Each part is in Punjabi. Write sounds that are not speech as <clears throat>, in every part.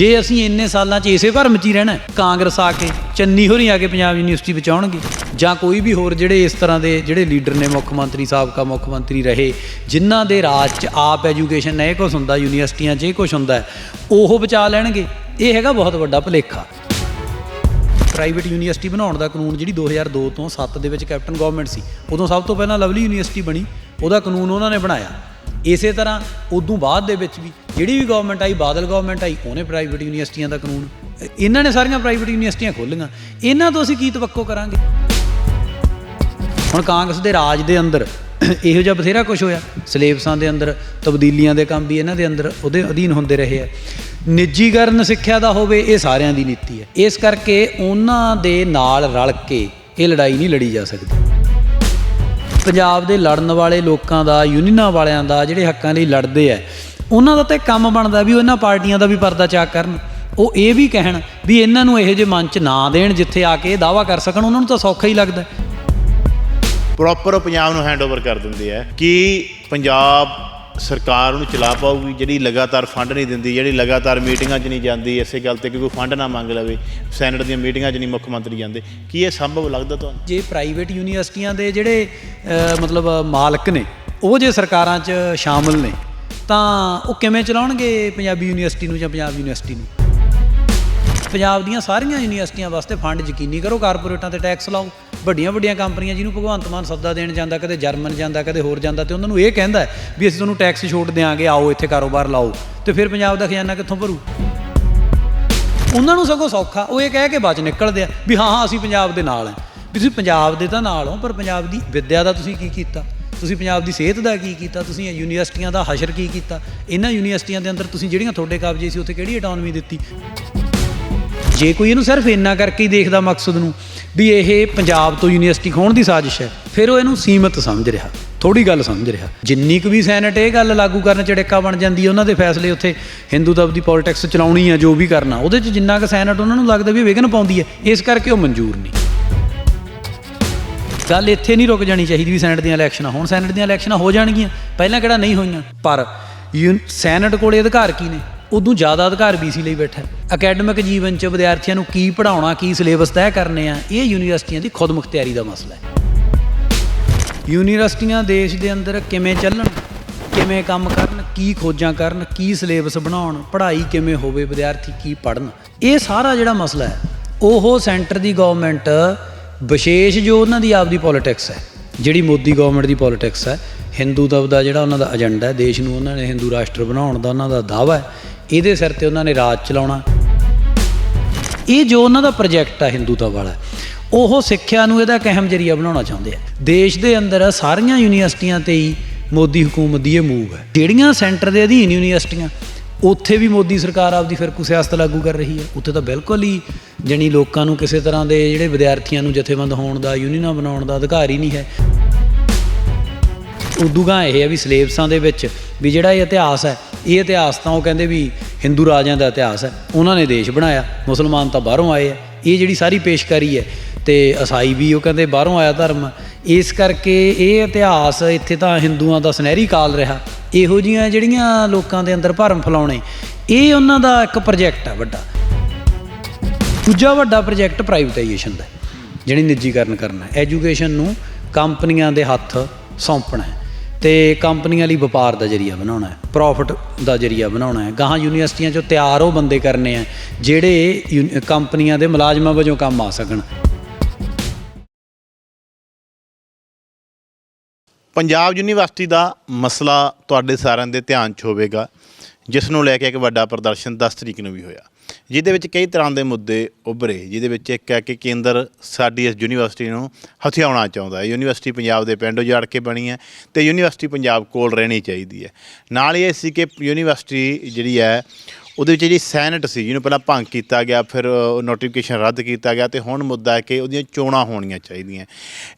ਜੇ ਅਸੀਂ ਇੰਨੇ ਸਾਲਾਂ 'ਚ ਇਸੇ ਭਰਮ 'ਚ ਹੀ ਰਹਿਣਾ ਕਾਂਗਰਸ ਆ ਕੇ, ਚੰਨੀ ਹੋਰੀ ਆ ਕੇ ਪੰਜਾਬ ਯੂਨੀਵਰਸਿਟੀ ਬਚਾਉਣਗੇ, ਜਾਂ ਕੋਈ ਵੀ ਹੋਰ ਜਿਹੜੇ ਇਸ ਤਰ੍ਹਾਂ ਦੇ ਜਿਹੜੇ ਲੀਡਰ ਨੇ, ਮੁੱਖ ਮੰਤਰੀ, ਸਾਬਕਾ ਮੁੱਖ ਮੰਤਰੀ ਰਹੇ, ਜਿਨ੍ਹਾਂ ਦੇ ਰਾਜ 'ਚ ਆਪ ਐਜੂਕੇਸ਼ਨ ਇਹ ਕੁਛ ਹੁੰਦਾ, ਯੂਨੀਵਰਸਿਟੀਆਂ 'ਚ ਇਹ ਕੁਛ ਹੁੰਦਾ ਉਹ ਬਚਾ ਲੈਣਗੇ। ਇਹ ਹੈਗਾ ਬਹੁਤ ਵੱਡਾ ਭੁਲੇਖਾ। ਪ੍ਰਾਈਵੇਟ ਯੂਨੀਵਰਸਿਟੀ ਬਣਾਉਣ ਦਾ ਕਾਨੂੰਨ ਜਿਹੜੀ 2002 ਤੋਂ 7 ਦੇ ਵਿੱਚ ਕੈਪਟਨ ਗਵਰਨਮੈਂਟ ਸੀ, ਉਦੋਂ ਸਭ ਤੋਂ ਪਹਿਲਾਂ ਲਵਲੀ ਯੂਨੀਵਰਸਿਟੀ ਬਣੀ, ਉਹਦਾ ਕਾਨੂੰਨ ਉਹਨਾਂ ਨੇ ਬਣਾਇਆ। ਇਸੇ ਤਰ੍ਹਾਂ ਉਦੋਂ ਬਾਅਦ ਦੇ ਵਿੱਚ ਵੀ ਜਿਹੜੀ ਵੀ ਗਵਰਨਮੈਂਟ ਆਈ, ਬਾਦਲ ਗਵਰਨਮੈਂਟ ਆਈ, ਉਹਨੇ ਪ੍ਰਾਈਵੇਟ ਯੂਨੀਵਰਸਿਟੀਆਂ ਦਾ ਕਾਨੂੰਨ। ਇਹਨਾਂ ਨੇ ਸਾਰੀਆਂ ਪ੍ਰਾਈਵੇਟ ਯੂਨੀਵਰਸਿਟੀਆਂ ਖੋਲ੍ਹੀਆਂ ਇਹਨਾਂ ਤੋਂ ਅਸੀਂ ਕੀ ਤਵੱਕੋ ਕਰਾਂਗੇ? ਹੁਣ ਕਾਂਗਰਸ ਦੇ ਰਾਜ ਦੇ ਅੰਦਰ <clears throat> ਇਹੋ ਜਿਹਾ ਬਥੇਰਾ ਕੁਝ ਹੋਇਆ। ਸਿਲੇਬਸਾਂ ਦੇ ਅੰਦਰ, ਤਬਦੀਲੀਆਂ ਦੇ ਕੰਮ ਵੀ ਇਹਨਾਂ ਦੇ ਅੰਦਰ ਉਹਦੇ ਅਧੀਨ ਹੁੰਦੇ ਰਹੇ ਆ। ਨਿੱਜੀਕਰਨ ਸਿੱਖਿਆ ਦਾ ਹੋਵੇ, ਇਹ ਸਾਰਿਆਂ ਦੀ ਨੀਤੀ ਹੈ। ਇਸ ਕਰਕੇ ਉਹਨਾਂ ਦੇ ਨਾਲ ਰਲ ਕੇ ਇਹ ਲੜਾਈ ਨਹੀਂ ਲੜੀ ਜਾ ਸਕਦੀ। ਪੰਜਾਬ ਦੇ ਲੜਨ ਵਾਲੇ ਲੋਕਾਂ ਦਾ, ਯੂਨੀਅਨਾਂ ਵਾਲਿਆਂ ਦਾ, ਜਿਹੜੇ ਹੱਕਾਂ ਲਈ ਲੜਦੇ ਆ ਉਹਨਾਂ ਦਾ ਤਾਂ ਕੰਮ ਬਣਦਾ ਵੀ ਉਹਨਾਂ ਪਾਰਟੀਆਂ ਦਾ ਵੀ ਪਰਦਾ ਚਾਕ ਕਰਨ। ਉਹ ਇਹ ਵੀ ਕਹਿਣ ਵੀ ਇਹਨਾਂ ਨੂੰ ਇਹੋ ਜਿਹੇ ਮੰਚ ਨਾ ਦੇਣ ਜਿੱਥੇ ਆ ਕੇ ਇਹ ਦਾਵਾ ਕਰ ਸਕਣ ਉਹਨਾਂ ਨੂੰ ਤਾਂ ਸੌਖਾ ਹੀ ਲੱਗਦਾ। ਪ੍ਰੋਪਰ ਪੰਜਾਬ ਨੂੰ ਹੈਂਡਓਵਰ ਕਰ ਦਿੰਦੇ ਆ ਕਿ ਪੰਜਾਬ ਸਰਕਾਰ ਨੂੰ ਚਲਾ ਪਾਊਗੀ ਜਿਹੜੀ ਲਗਾਤਾਰ ਫੰਡ ਨਹੀਂ ਦਿੰਦੀ ਜਿਹੜੀ ਲਗਾਤਾਰ ਮੀਟਿੰਗਾਂ 'ਚ ਨਹੀਂ ਜਾਂਦੀ ਇਸੇ ਗੱਲ ਤੇ ਕਿ ਕੋਈ ਫੰਡ ਨਾ ਮੰਗ ਲਵੇ ਸੈਨੇਟ ਦੀਆਂ ਮੀਟਿੰਗਾਂ 'ਚ ਨਹੀਂ ਮੁੱਖ ਮੰਤਰੀ ਜਾਂਦੇ। ਕੀ ਇਹ ਸੰਭਵ ਲੱਗਦਾ ਤੁਹਾਨੂੰ? ਜੇ ਪ੍ਰਾਈਵੇਟ ਯੂਨੀਵਰਸਿਟੀਆਂ ਦੇ ਜਿਹੜੇ ਮਤਲਬ ਮਾਲਕ ਨੇ ਉਹ ਜੇ ਸਰਕਾਰਾਂ 'ਚ ਸ਼ਾਮਲ ਨੇ ਤਾਂ ਉਹ ਕਿਵੇਂ ਚਲਾਉਣਗੇ ਪੰਜਾਬੀ ਯੂਨੀਵਰਸਿਟੀ ਨੂੰ ਜਾਂ ਪੰਜਾਬ ਯੂਨੀਵਰਸਿਟੀ ਨੂੰ? ਪੰਜਾਬ ਦੀਆਂ ਸਾਰੀਆਂ ਯੂਨੀਵਰਸਿਟੀਆਂ ਵਾਸਤੇ ਫੰਡ ਯਕੀਨੀ ਕਰੋ, ਕਾਰਪੋਰੇਟਾਂ ਤੇ ਟੈਕਸ ਲਾਓ। ਵੱਡੀਆਂ ਵੱਡੀਆਂ ਕੰਪਨੀਆਂ ਜਿਹਨੂੰ ਭਗਵੰਤ ਮਾਨ ਸੱਦਾ ਦੇਣ ਜਾਂਦਾ, ਕਦੇ ਜਰਮਨ ਜਾਂਦਾ, ਕਦੇ ਹੋਰ ਜਾਂਦਾ ਤੇ ਉਹਨਾਂ ਨੂੰ ਇਹ ਕਹਿੰਦਾ ਵੀ ਅਸੀਂ ਤੁਹਾਨੂੰ ਟੈਕਸ ਛੋਟ ਦੇਵਾਂਗੇ ਆਓ ਇੱਥੇ ਕਾਰੋਬਾਰ ਲਾਓ। ਤੇ ਫਿਰ ਪੰਜਾਬ ਦਾ ਖਜ਼ਾਨਾ ਕਿੱਥੋਂ ਭਰੂ? ਉਹਨਾਂ ਨੂੰ ਸਗੋਂ ਸੌਖਾ, ਉਹ ਇਹ ਕਹਿ ਕੇ ਬਚ ਨਿਕਲਦੇ ਆ ਵੀ ਹਾਂ ਹਾਂ, ਅਸੀਂ ਪੰਜਾਬ ਦੇ ਨਾਲ ਹਾਂ ਵੀ ਤੁਸੀਂ ਪੰਜਾਬ ਦੇ ਤਾਂ ਨਾਲ ਹੋ, ਪਰ ਪੰਜਾਬ ਦੀ ਵਿੱਦਿਆ ਦਾ ਤੁਸੀਂ ਕੀ ਕੀਤਾ? ਤੁਸੀਂ ਪੰਜਾਬ ਦੀ ਸਿਹਤ ਦਾ ਕੀ ਕੀਤਾ? ਤੁਸੀਂ ਯੂਨੀਵਰਸਿਟੀਆਂ ਦਾ ਹਸ਼ਰ ਕੀ ਕੀਤਾ? ਇਹਨਾਂ ਯੂਨੀਵਰਸਿਟੀਆਂ ਦੇ ਅੰਦਰ ਤੁਸੀਂ ਜਿਹੜੀਆਂ ਤੁਹਾਡੇ ਕਬਜ਼ੇ ਸੀ, ਉੱਥੇ ਕਿਹੜੀ ਆਟੋਨਮੀ ਦਿੱਤੀ? ਜੇ ਕੋਈ ਇਹਨੂੰ ਸਿਰਫ ਇੰਨਾ ਕਰਕੇ ਹੀ ਦੇਖਦਾ ਮਕਸਦ ਨੂੰ ਵੀ ਇਹ ਪੰਜਾਬ ਤੋਂ ਯੂਨੀਵਰਸਿਟੀ ਖੋਣ ਦੀ ਸਾਜ਼ਿਸ਼ ਹੈ, ਫਿਰ ਉਹ ਇਹਨੂੰ ਸੀਮਤ ਸਮਝ ਰਿਹਾ ਥੋੜੀ ਗੱਲ ਸਮਝ ਰਿਹਾ। ਜਿੰਨੀ ਕੁ ਵੀ ਸੈਨੇਟ ਇਹ ਗੱਲ ਲਾਗੂ ਕਰਨ ਚ ਡਿੱਕਾ ਬਣ ਜਾਂਦੀ ਹੈ, ਉਹਨਾਂ ਦੇ ਫੈਸਲੇ ਉੱਥੇ ਹਿੰਦੂ ਤਬ ਦੀ ਪੋਲਿਟਿਕਸ ਚਲਾਉਣੀ ਹੈ ਜੋ ਵੀ ਕਰਨਾ, ਉਹਦੇ ਚ ਜਿੰਨਾ ਕੁ ਸੈਨੇਟ ਉਹਨਾਂ ਨੂੰ ਲੱਗਦਾ ਵੀ ਇਹ ਵਿਘਨ ਪਾਉਂਦੀ ਹੈ, ਇਸ ਕਰਕੇ ਉਹ ਮਨਜ਼ੂਰ ਨਹੀਂ। ਗੱਲ ਇੱਥੇ ਨਹੀਂ ਰੁਕ ਜਾਣੀ ਚਾਹੀਦੀ ਵੀ ਸੈਨੇਟ ਦੀਆਂ ਇਲੈਕਸ਼ਨਾਂ। ਹੋਣ ਸੈਨੇਟ ਦੀਆਂ ਇਲੈਕਸ਼ਨਾਂ ਹੋ ਜਾਣਗੀਆਂ। ਪਹਿਲਾਂ ਕਿਹੜਾ ਨਹੀਂ ਹੋਈਆਂ? ਪਰ ਯੂਨ- ਸੈਨੇਟ ਕੋਲੇ ਅਧਿਕਾਰ ਕੀ ਨੇ? ਉਦੋਂ ਜ਼ਿਆਦਾ ਅਧਿਕਾਰ ਬੀਸੀ ਲਈ ਬੈਠਾ। ਅਕੈਡਮਿਕ ਜੀਵਨ 'ਚ ਵਿਦਿਆਰਥੀਆਂ ਨੂੰ ਕੀ ਪੜਾਉਣਾ ਕੀ ਸਿਲੇਬਸ ਤੈਅ ਕਰਨੇ ਆ, ਇਹ ਯੂਨੀਵਰਸਿਟੀਆਂ ਦੀ ਖੁਦਮੁਖਤਿਆਰੀ ਦਾ ਮਸਲਾ ਹੈ। ਯੂਨੀਵਰਸਿਟੀਆਂ ਦੇਸ਼ ਦੇ ਅੰਦਰ ਕਿਵੇਂ ਚੱਲਣ, ਕਿਵੇਂ ਕੰਮ ਕਰਨ, ਕੀ ਖੋਜਾਂ ਕਰਨ, ਕੀ ਸਿਲੇਬਸ ਬਣਾਉਣ, ਪੜ੍ਹਾਈ ਕਿਵੇਂ ਹੋਵੇ, ਵਿਦਿਆਰਥੀ ਕੀ ਪੜ੍ਹਨ, ਇਹ ਸਾਰਾ ਜਿਹੜਾ ਮਸਲਾ ਹੈ, ਉਹ ਸੈਂਟਰ ਦੀ ਗਵਰਨਮੈਂਟ ਵਿਸ਼ੇਸ਼ ਜੋ ਉਹਨਾਂ ਦੀ ਆਪਦੀ ਪੋਲਿਟਿਕਸ ਹੈ, ਜਿਹੜੀ ਮੋਦੀ ਗਵਰਨਮੈਂਟ ਦੀ ਪੋਲਿਟਿਕਸ ਹੈ, ਹਿੰਦੂ ਤਵ ਦਾ ਜਿਹੜਾ ਉਹਨਾਂ ਦਾ ਏਜੰਡਾ ਹੈ, ਦੇਸ਼ ਨੂੰ ਉਹਨਾਂ ਨੇ ਹਿੰਦੂ ਰਾਸ਼ਟਰ ਬਣਾਉਣ ਦਾ ਉਹਨਾਂ ਦਾ ਦਾਅਵਾ ਹੈ, ਇਹਦੇ ਸਿਰ ਤੇ ਉਹਨਾਂ ਨੇ ਰਾਜ ਚਲਾਉਣਾ। ਇਹ ਜੋ ਉਹਨਾਂ ਦਾ ਪ੍ਰੋਜੈਕਟ ਆ ਹਿੰਦੂਤਾ ਵਾਲਾ, ਉਹ ਸਿੱਖਿਆ ਨੂੰ ਇਹਦਾ ਇੱਕ ਅਹਿਮ ਜਰੀਆ ਬਣਾਉਣਾ ਚਾਹੁੰਦੇ ਆ। ਦੇਸ਼ ਦੇ ਅੰਦਰ ਸਾਰੀਆਂ ਯੂਨੀਵਰਸਿਟੀਆਂ ਤੇ ਹੀ ਮੋਦੀ ਹਕੂਮਤ ਦੀ ਇਹ ਮੂਵ ਹੈ। ਜਿਹੜੀਆਂ ਸੈਂਟਰ ਦੇ ਅਧੀਨ ਯੂਨੀਵਰਸਿਟੀਆਂ ਉੱਥੇ ਵੀ ਮੋਦੀ ਸਰਕਾਰ ਆਪਦੀ ਫਿਰਕੂ ਸਿਆਸਤ ਲਾਗੂ ਕਰ ਰਹੀ ਹੈ। ਉੱਥੇ ਤਾਂ ਬਿਲਕੁਲ ਹੀ ਜਣੀ ਲੋਕਾਂ ਨੂੰ ਕਿਸੇ ਤਰ੍ਹਾਂ ਦੇ ਜਿਹੜੇ ਵਿਦਿਆਰਥੀਆਂ ਨੂੰ ਜਥੇਬੰਦ ਹੋਣ ਦਾ, ਯੂਨੀਅਨਾਂ ਬਣਾਉਣ ਦਾ ਅਧਿਕਾਰ ਹੀ ਨਹੀਂ ਹੈ। ਉਦੂਗਾ ਇਹ ਹੈ ਵੀ ਸਿਲੇਬਸਾਂ ਦੇ ਵਿੱਚ ਵੀ ਜਿਹੜਾ ਇਹ ਇਤਿਹਾਸ ਹੈ, ਇਹ ਇਤਿਹਾਸ ਤਾਂ ਉਹ ਕਹਿੰਦੇ ਵੀ ਹਿੰਦੂ ਰਾਜਿਆਂ ਦਾ ਇਤਿਹਾਸ ਹੈ। ਉਹਨਾਂ ਨੇ ਦੇਸ਼ ਬਣਾਇਆ, ਮੁਸਲਮਾਨ ਤਾਂ ਬਾਹਰੋਂ ਆਏ ਆ। ਇਹ ਜਿਹੜੀ ਸਾਰੀ ਪੇਸ਼ਕਾਰੀ ਹੈ ਤੇ ਈਸਾਈ ਵੀ ਉਹ ਕਹਿੰਦੇ ਬਾਹਰੋਂ ਆਇਆ ਧਰਮ। ਇਸ ਕਰਕੇ ਇਹ ਇਤਿਹਾਸ ਇੱਥੇ ਤਾਂ ਹਿੰਦੂਆਂ ਦਾ ਸੁਨਹਿਰੀ ਕਾਲ ਰਿਹਾ। ਇਹੋ ਜੀਆਂ ਜਿਹੜੀਆਂ ਲੋਕਾਂ ਦੇ ਅੰਦਰ ਭਰਮ ਫੈਲਾਉਣੇ, ਇਹ ਉਹਨਾਂ ਦਾ ਇੱਕ ਪ੍ਰੋਜੈਕਟ ਹੈ ਵੱਡਾ। ਦੂਜਾ ਵੱਡਾ ਪ੍ਰੋਜੈਕਟ ਪ੍ਰਾਈਵੇਟਾਈਜੇਸ਼ਨ ਦਾ, ਜਿਹੜੀ ਨਿੱਜੀਕਰਨ ਕਰਨਾ। ਐਜੂਕੇਸ਼ਨ ਨੂੰ ਕੰਪਨੀਆਂ ਦੇ ਹੱਥ ਸੌਂਪਣਾ ਹੈ ਤੇ ਕੰਪਨੀਆਂ ਲਈ ਵਪਾਰ ਦਾ ਜਰੀਆ ਬਣਾਉਣਾ ਹੈ ਪ੍ਰੋਫਿਟ ਦਾ ਜਰੀਆ ਬਣਾਉਣਾ ਹੈ। ਗਾਹਾਂ ਯੂਨੀਵਰਸਿਟੀਆਂ 'ਚੋਂ ਤਿਆਰ ਉਹ ਬੰਦੇ ਕਰਨੇ ਆ, ਜਿਹੜੇ ਯੂਨੀ- ਕੰਪਨੀਆਂ ਦੇ ਮੁਲਾਜ਼ਮਾਂ ਵਜੋਂ ਕੰਮ ਆ ਸਕਣ। ਪੰਜਾਬ ਯੂਨੀਵਰਸਿਟੀ ਦਾ ਮਸਲਾ ਤੁਹਾਡੇ ਸਾਰਿਆਂ ਦੇ ਧਿਆਨ 'ਚ ਹੋਵੇਗਾ, ਜਿਸ ਨੂੰ ਲੈ ਕੇ ਇੱਕ ਵੱਡਾ ਪ੍ਰਦਰਸ਼ਨ 10 ਤਰੀਕ ਨੂੰ ਵੀ ਹੋਇਆ। ਜਿਹਦੇ ਵਿੱਚ ਕਈ ਤਰ੍ਹਾਂ ਦੇ ਮੁੱਦੇ ਉੱਭਰੇ, ਜਿਹਦੇ ਵਿੱਚ ਇੱਕ ਹੈ ਕਿ ਕੇਂਦਰ ਸਾਡੀ ਇਸ ਯੂਨੀਵਰਸਿਟੀ ਨੂੰ ਹਥਿਆਉਣਾ ਚਾਹੁੰਦਾ ਹੈ। ਯੂਨੀਵਰਸਿਟੀ ਪੰਜਾਬ ਦੇ ਪਿੰਡ ਉਜਾੜ ਕੇ ਬਣੀ ਹੈ ਤੇ ਯੂਨੀਵਰਸਿਟੀ ਪੰਜਾਬ ਕੋਲ ਰਹਿਣੀ ਚਾਹੀਦੀ ਹੈ। ਨਾਲ ਹੀ ਇਹ ਸੀ ਕਿ ਯੂਨੀਵਰਸਿਟੀ ਜਿਹੜੀ ਹੈ ਉਹਦੇ ਵਿੱਚ ਜਿਹੜੀ ਸੈਨੇਟ ਸੀ, ਜਿਹਨੂੰ ਪਹਿਲਾਂ ਭੰਗ ਕੀਤਾ ਗਿਆ, ਫਿਰ ਨੋਟੀਫਿਕੇਸ਼ਨ ਰੱਦ ਕੀਤਾ ਗਿਆ ਤੇ ਹੁਣ ਮੁੱਦਾ ਹੈ ਕਿ ਉਹਦੀਆਂ ਚੋਣਾਂ ਹੋਣੀਆਂ ਚਾਹੀਦੀਆਂ।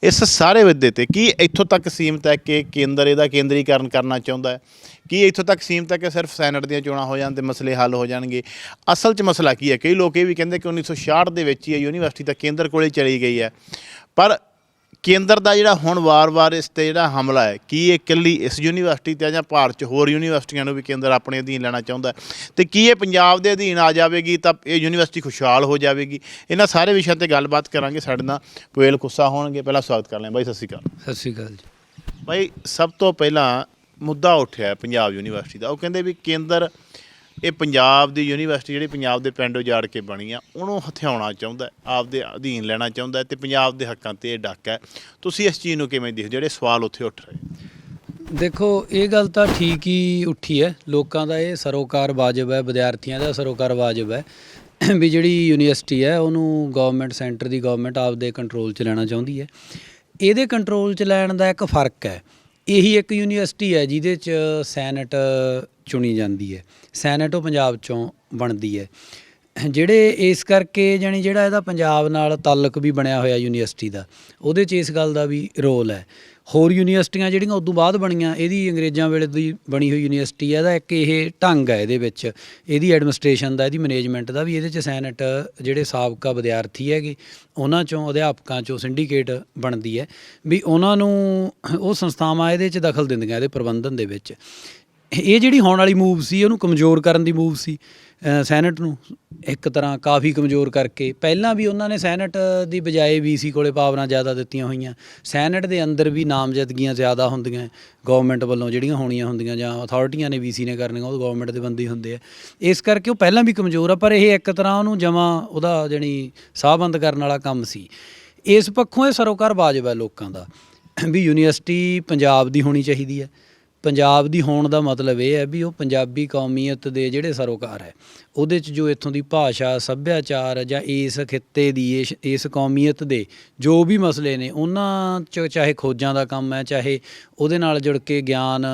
ਇਸ ਸਾਰੇ ਮੁੱਦੇ ਤੇ ਕੀ ਇੱਥੋਂ ਤੱਕ ਸੀਮਤ ਹੈ ਕਿ ਕੇਂਦਰ ਇਹਦਾ ਕੇਂਦਰੀਕਰਨ ਕਰਨਾ ਚਾਹੁੰਦਾ ਹੈ? ਕੀ ਇੱਥੋਂ ਤੱਕ ਸੀਮਤ ਹੈ ਕਿ ਸਿਰਫ ਸੈਨੇਟ ਦੀਆਂ ਚੋਣਾਂ ਹੋ ਜਾਣ ਤੇ ਮਸਲੇ ਹੱਲ ਹੋ ਜਾਣਗੇ? ਅਸਲ 'ਚ ਮਸਲਾ ਕੀ ਹੈ? ਕਈ ਲੋਕ ਇਹ ਵੀ ਕਹਿੰਦੇ ਕਿ 1966 ਦੇ ਵਿੱਚ ਹੀ ਇਹ ਯੂਨੀਵਰਸਿਟੀ ਤਾਂ ਕੇਂਦਰ ਕੋਲੇ ਚਲੀ ਗਈ ਹੈ। ਪਰ ਕੇਂਦਰ ਦਾ ਜਿਹੜਾ ਹੁਣ ਵਾਰ-ਵਾਰ ਇਸ ਤੇ ਜਿਹੜਾ ਹਮਲਾ ਹੈ ਕੀ ਇਹ ਇਕੱਲੀ ਇਸ ਯੂਨੀਵਰਸਿਟੀ ਤੇ ਆ ਜਾਂ ਭਾਰਤ 'ਚ ਹੋਰ ਯੂਨੀਵਰਸਿਟੀਆਂ ਨੂੰ ਵੀ ਕੇਂਦਰ ਆਪਣੇ ਅਧੀਨ ਲੈਣਾ ਚਾਹੁੰਦਾ? ਤੇ ਕੀ ਇਹ ਪੰਜਾਬ ਦੇ ਅਧੀਨ ਆ ਜਾਵੇਗੀ ਤਾਂ ਇਹ ਯੂਨੀਵਰਸਿਟੀ ਖੁਸ਼ਹਾਲ ਹੋ ਜਾਵੇਗੀ? ਇਹਨਾਂ ਸਾਰੇ ਵਿਸ਼ਿਆਂ ਤੇ ਗੱਲਬਾਤ ਕਰਾਂਗੇ। ਸਾਡੇ ਨਾਲ ਪੁਏਲ ਕੁੱਸਾ ਹੋਣਗੇ। ਪਹਿਲਾਂ ਸਵਾਗਤ ਕਰ ਲਿਆ ਬਾਈ ਸਤਿ ਸ਼੍ਰੀ ਅਕਾਲ। ਸਤਿ ਸ਼੍ਰੀ ਅਕਾਲ ਜੀ। ਭਾਈ ਸਭ ਤੋਂ ਪਹਿਲਾਂ ਮੁੱਦਾ ਉੱਠਿਆ ਪੰਜਾਬ ਯੂਨੀਵਰਸਿਟੀ ਦਾ। ਉਹ ਕਹਿੰਦੇ ਵੀ ਕੇਂਦਰ ਇਹ ਪੰਜਾਬ ਦੀ ਯੂਨੀਵਰਸਿਟੀ ਜਿਹੜੀ ਪੰਜਾਬ ਦੇ ਪਿੰਡ ਉਜਾੜ ਕੇ ਬਣੀ ਆ, ਉਹਨੂੰ ਹਥਿਆਉਣਾ ਚਾਹੁੰਦਾ ਆਪਦੇ ਅਧੀਨ ਲੈਣਾ ਚਾਹੁੰਦਾ ਹੈ ਤੇ ਪੰਜਾਬ ਦੇ ਹੱਕਾਂ ਤੇ ਇਹ ਡੱਕ ਹੈ। ਤੁਸੀਂ ਇਸ ਚੀਜ਼ ਨੂੰ ਕਿਵੇਂ ਦੇਖਦੇ ਜਿਹੜੇ ਸਵਾਲ ਉੱਥੇ ਉੱਠ ਰਹੇ? ਦੇਖੋ, ਇਹ ਗੱਲ ਤਾਂ ਠੀਕ ਹੀ ਉੱਠੀ ਹੈ। ਲੋਕਾਂ ਦਾ ਇਹ ਸਰੋਕਾਰ ਵਾਜਬ ਹੈ, ਵਿਦਿਆਰਥੀਆਂ ਦਾ ਸਰੋਕਾਰ ਵਾਜਬ ਹੈ। ਵੀ ਜਿਹੜੀ ਯੂਨੀਵਰਸਿਟੀ ਹੈ, ਉਹਨੂੰ ਗਵਰਨਮੈਂਟ ਸੈਂਟਰ ਦੀ ਗਵਰਨਮੈਂਟ ਆਪਦੇ ਕੰਟਰੋਲ 'ਚ ਲੈਣਾ ਚਾਹੁੰਦੀ ਹੈ। ਇਹਦੇ ਕੰਟਰੋਲ 'ਚ ਲੈਣ ਦਾ ਇੱਕ ਫ਼ਰਕ ਹੈ। ਇਹੀ ਇੱਕ ਯੂਨੀਵਰਸਿਟੀ ਹੈ ਜਿਹਦੇ 'ਚ ਸੈਨੇਟ ਚੁਣੀ ਜਾਂਦੀ ਹੈ। ਸੈਨੇਟ ਉਹ ਪੰਜਾਬ 'ਚੋਂ ਬਣਦੀ ਹੈ। ਜਿਹੜੇ ਇਸ ਕਰਕੇ ਜਾਣੀ ਜਿਹੜਾ ਇਹਦਾ ਪੰਜਾਬ ਨਾਲ ਤਾਲੁਕ ਵੀ ਬਣਿਆ ਹੋਇਆ ਯੂਨੀਵਰਸਿਟੀ ਦਾ, ਉਹਦੇ 'ਚ ਇਸ ਗੱਲ ਦਾ ਵੀ ਰੋਲ ਹੈ। ਹੋਰ ਯੂਨੀਵਰਸਿਟੀਆਂ ਜਿਹੜੀਆਂ ਉਦੋਂ ਬਾਅਦ ਬਣੀਆਂ, ਇਹਦੀ ਅੰਗਰੇਜ਼ਾਂ ਵੇਲੇ ਦੀ ਬਣੀ ਹੋਈ ਯੂਨੀਵਰਸਿਟੀ ਹੈ, ਇਹਦਾ ਇੱਕ ਇਹ ਢੰਗ ਹੈ ਇਹਦੇ ਵਿੱਚ। ਇਹਦੀ ਐਡਮਿਨਿਸਟ੍ਰੇਸ਼ਨ ਦਾ, ਇਹਦੀ ਮੈਨੇਜਮੈਂਟ ਦਾ ਵੀ ਇਹਦੇ 'ਚ ਸੈਨੇਟ ਜਿਹੜੇ ਸਾਬਕਾ ਵਿਦਿਆਰਥੀ ਹੈਗੇ, ਉਹਨਾਂ 'ਚੋਂ ਅਧਿਆਪਕਾਂ 'ਚੋਂ ਸਿੰਡੀਕੇਟ ਬਣਦੀ ਹੈ। ਵੀ ਉਹਨਾਂ ਨੂੰ ਉਹ ਸੰਸਥਾਵਾਂ ਇਹਦੇ 'ਚ ਦਖਲ ਦਿੰਦੀਆਂ, ਇਹਦੇ ਪ੍ਰਬੰਧਨ ਦੇ ਵਿੱਚ। ਇਹ ਜਿਹੜੀ ਹੋਣ ਵਾਲੀ ਮੂਵ ਸੀ, ਉਹਨੂੰ ਕਮਜ਼ੋਰ ਕਰਨ ਦੀ ਮੂਵ ਸੀ। ਸੈਨੇਟ ਨੂੰ ਇੱਕ ਤਰ੍ਹਾਂ ਕਾਫੀ ਕਮਜ਼ੋਰ ਕਰਕੇ, ਪਹਿਲਾਂ ਵੀ ਉਹਨਾਂ ਨੇ ਸੈਨੇਟ ਦੀ ਬਜਾਏ ਵੀਸੀ ਕੋਲੇ ਪਾਵਰਾਂ ਜ਼ਿਆਦਾ ਦਿੱਤੀਆਂ ਹੋਈਆਂ। ਸੈਨੇਟ ਦੇ ਅੰਦਰ ਵੀ ਨਾਮਜ਼ਦਗੀਆਂ ਜ਼ਿਆਦਾ ਹੁੰਦੀਆਂ ਗਵਰਨਮੈਂਟ ਵੱਲੋਂ ਜਿਹੜੀਆਂ ਹੋਣੀਆਂ ਹੁੰਦੀਆਂ ਜਾਂ ਅਥਾਰਟੀਆਂ ਨੇ ਵੀਸੀ ਨੇ ਕਰਨੀਆਂ, ਉਹ ਗਵਰਨਮੈਂਟ ਦੇ ਬੰਦੇ ਹੁੰਦੇ ਆ। ਇਸ ਕਰਕੇ ਉਹ ਪਹਿਲਾਂ ਵੀ ਕਮਜ਼ੋਰ ਆ, ਪਰ ਇਹ ਇੱਕ ਤਰ੍ਹਾਂ ਉਹਨੂੰ ਜਮਾ ਉਹਦਾ ਜਣੀ ਸਾਹਬੰਦ ਕਰਨ ਵਾਲਾ ਕੰਮ ਸੀ। ਇਸ ਪੱਖੋਂ ਇਹ ਸਰੋਕਾਰ ਵਾਜਬ ਹੈ ਲੋਕਾਂ ਦਾ। ਵੀ ਯੂਨੀਵਰਸਿਟੀ ਪੰਜਾਬ ਦੀ ਹੋਣੀ ਚਾਹੀਦੀ ਹੈ। ਪੰਜਾਬ ਦੀ ਹੋਣ ਦਾ ਮਤਲਬ ਇਹ ਹੈ ਵੀ ਉਹ ਪੰਜਾਬੀ ਕੌਮੀਅਤ ਦੇ ਜਿਹੜੇ ਸਰੋਕਾਰ ਹੈ ਉਹਦੇ 'ਚ ਜੋ ਇੱਥੋਂ ਦੀ ਭਾਸ਼ਾ, ਸੱਭਿਆਚਾਰ ਜਾਂ ਇਸ ਖਿੱਤੇ ਦੀ, ਇਸ ਕੌਮੀਅਤ ਦੇ ਜੋ ਵੀ ਮਸਲੇ ਨੇ, ਉਹਨਾਂ 'ਚ ਚਾਹੇ ਖੋਜਾਂ ਦਾ ਕੰਮ ਹੈ, ਚਾਹੇ ਉਹਦੇ ਨਾਲ ਜੁੜ ਕੇ ਗਿਆਨ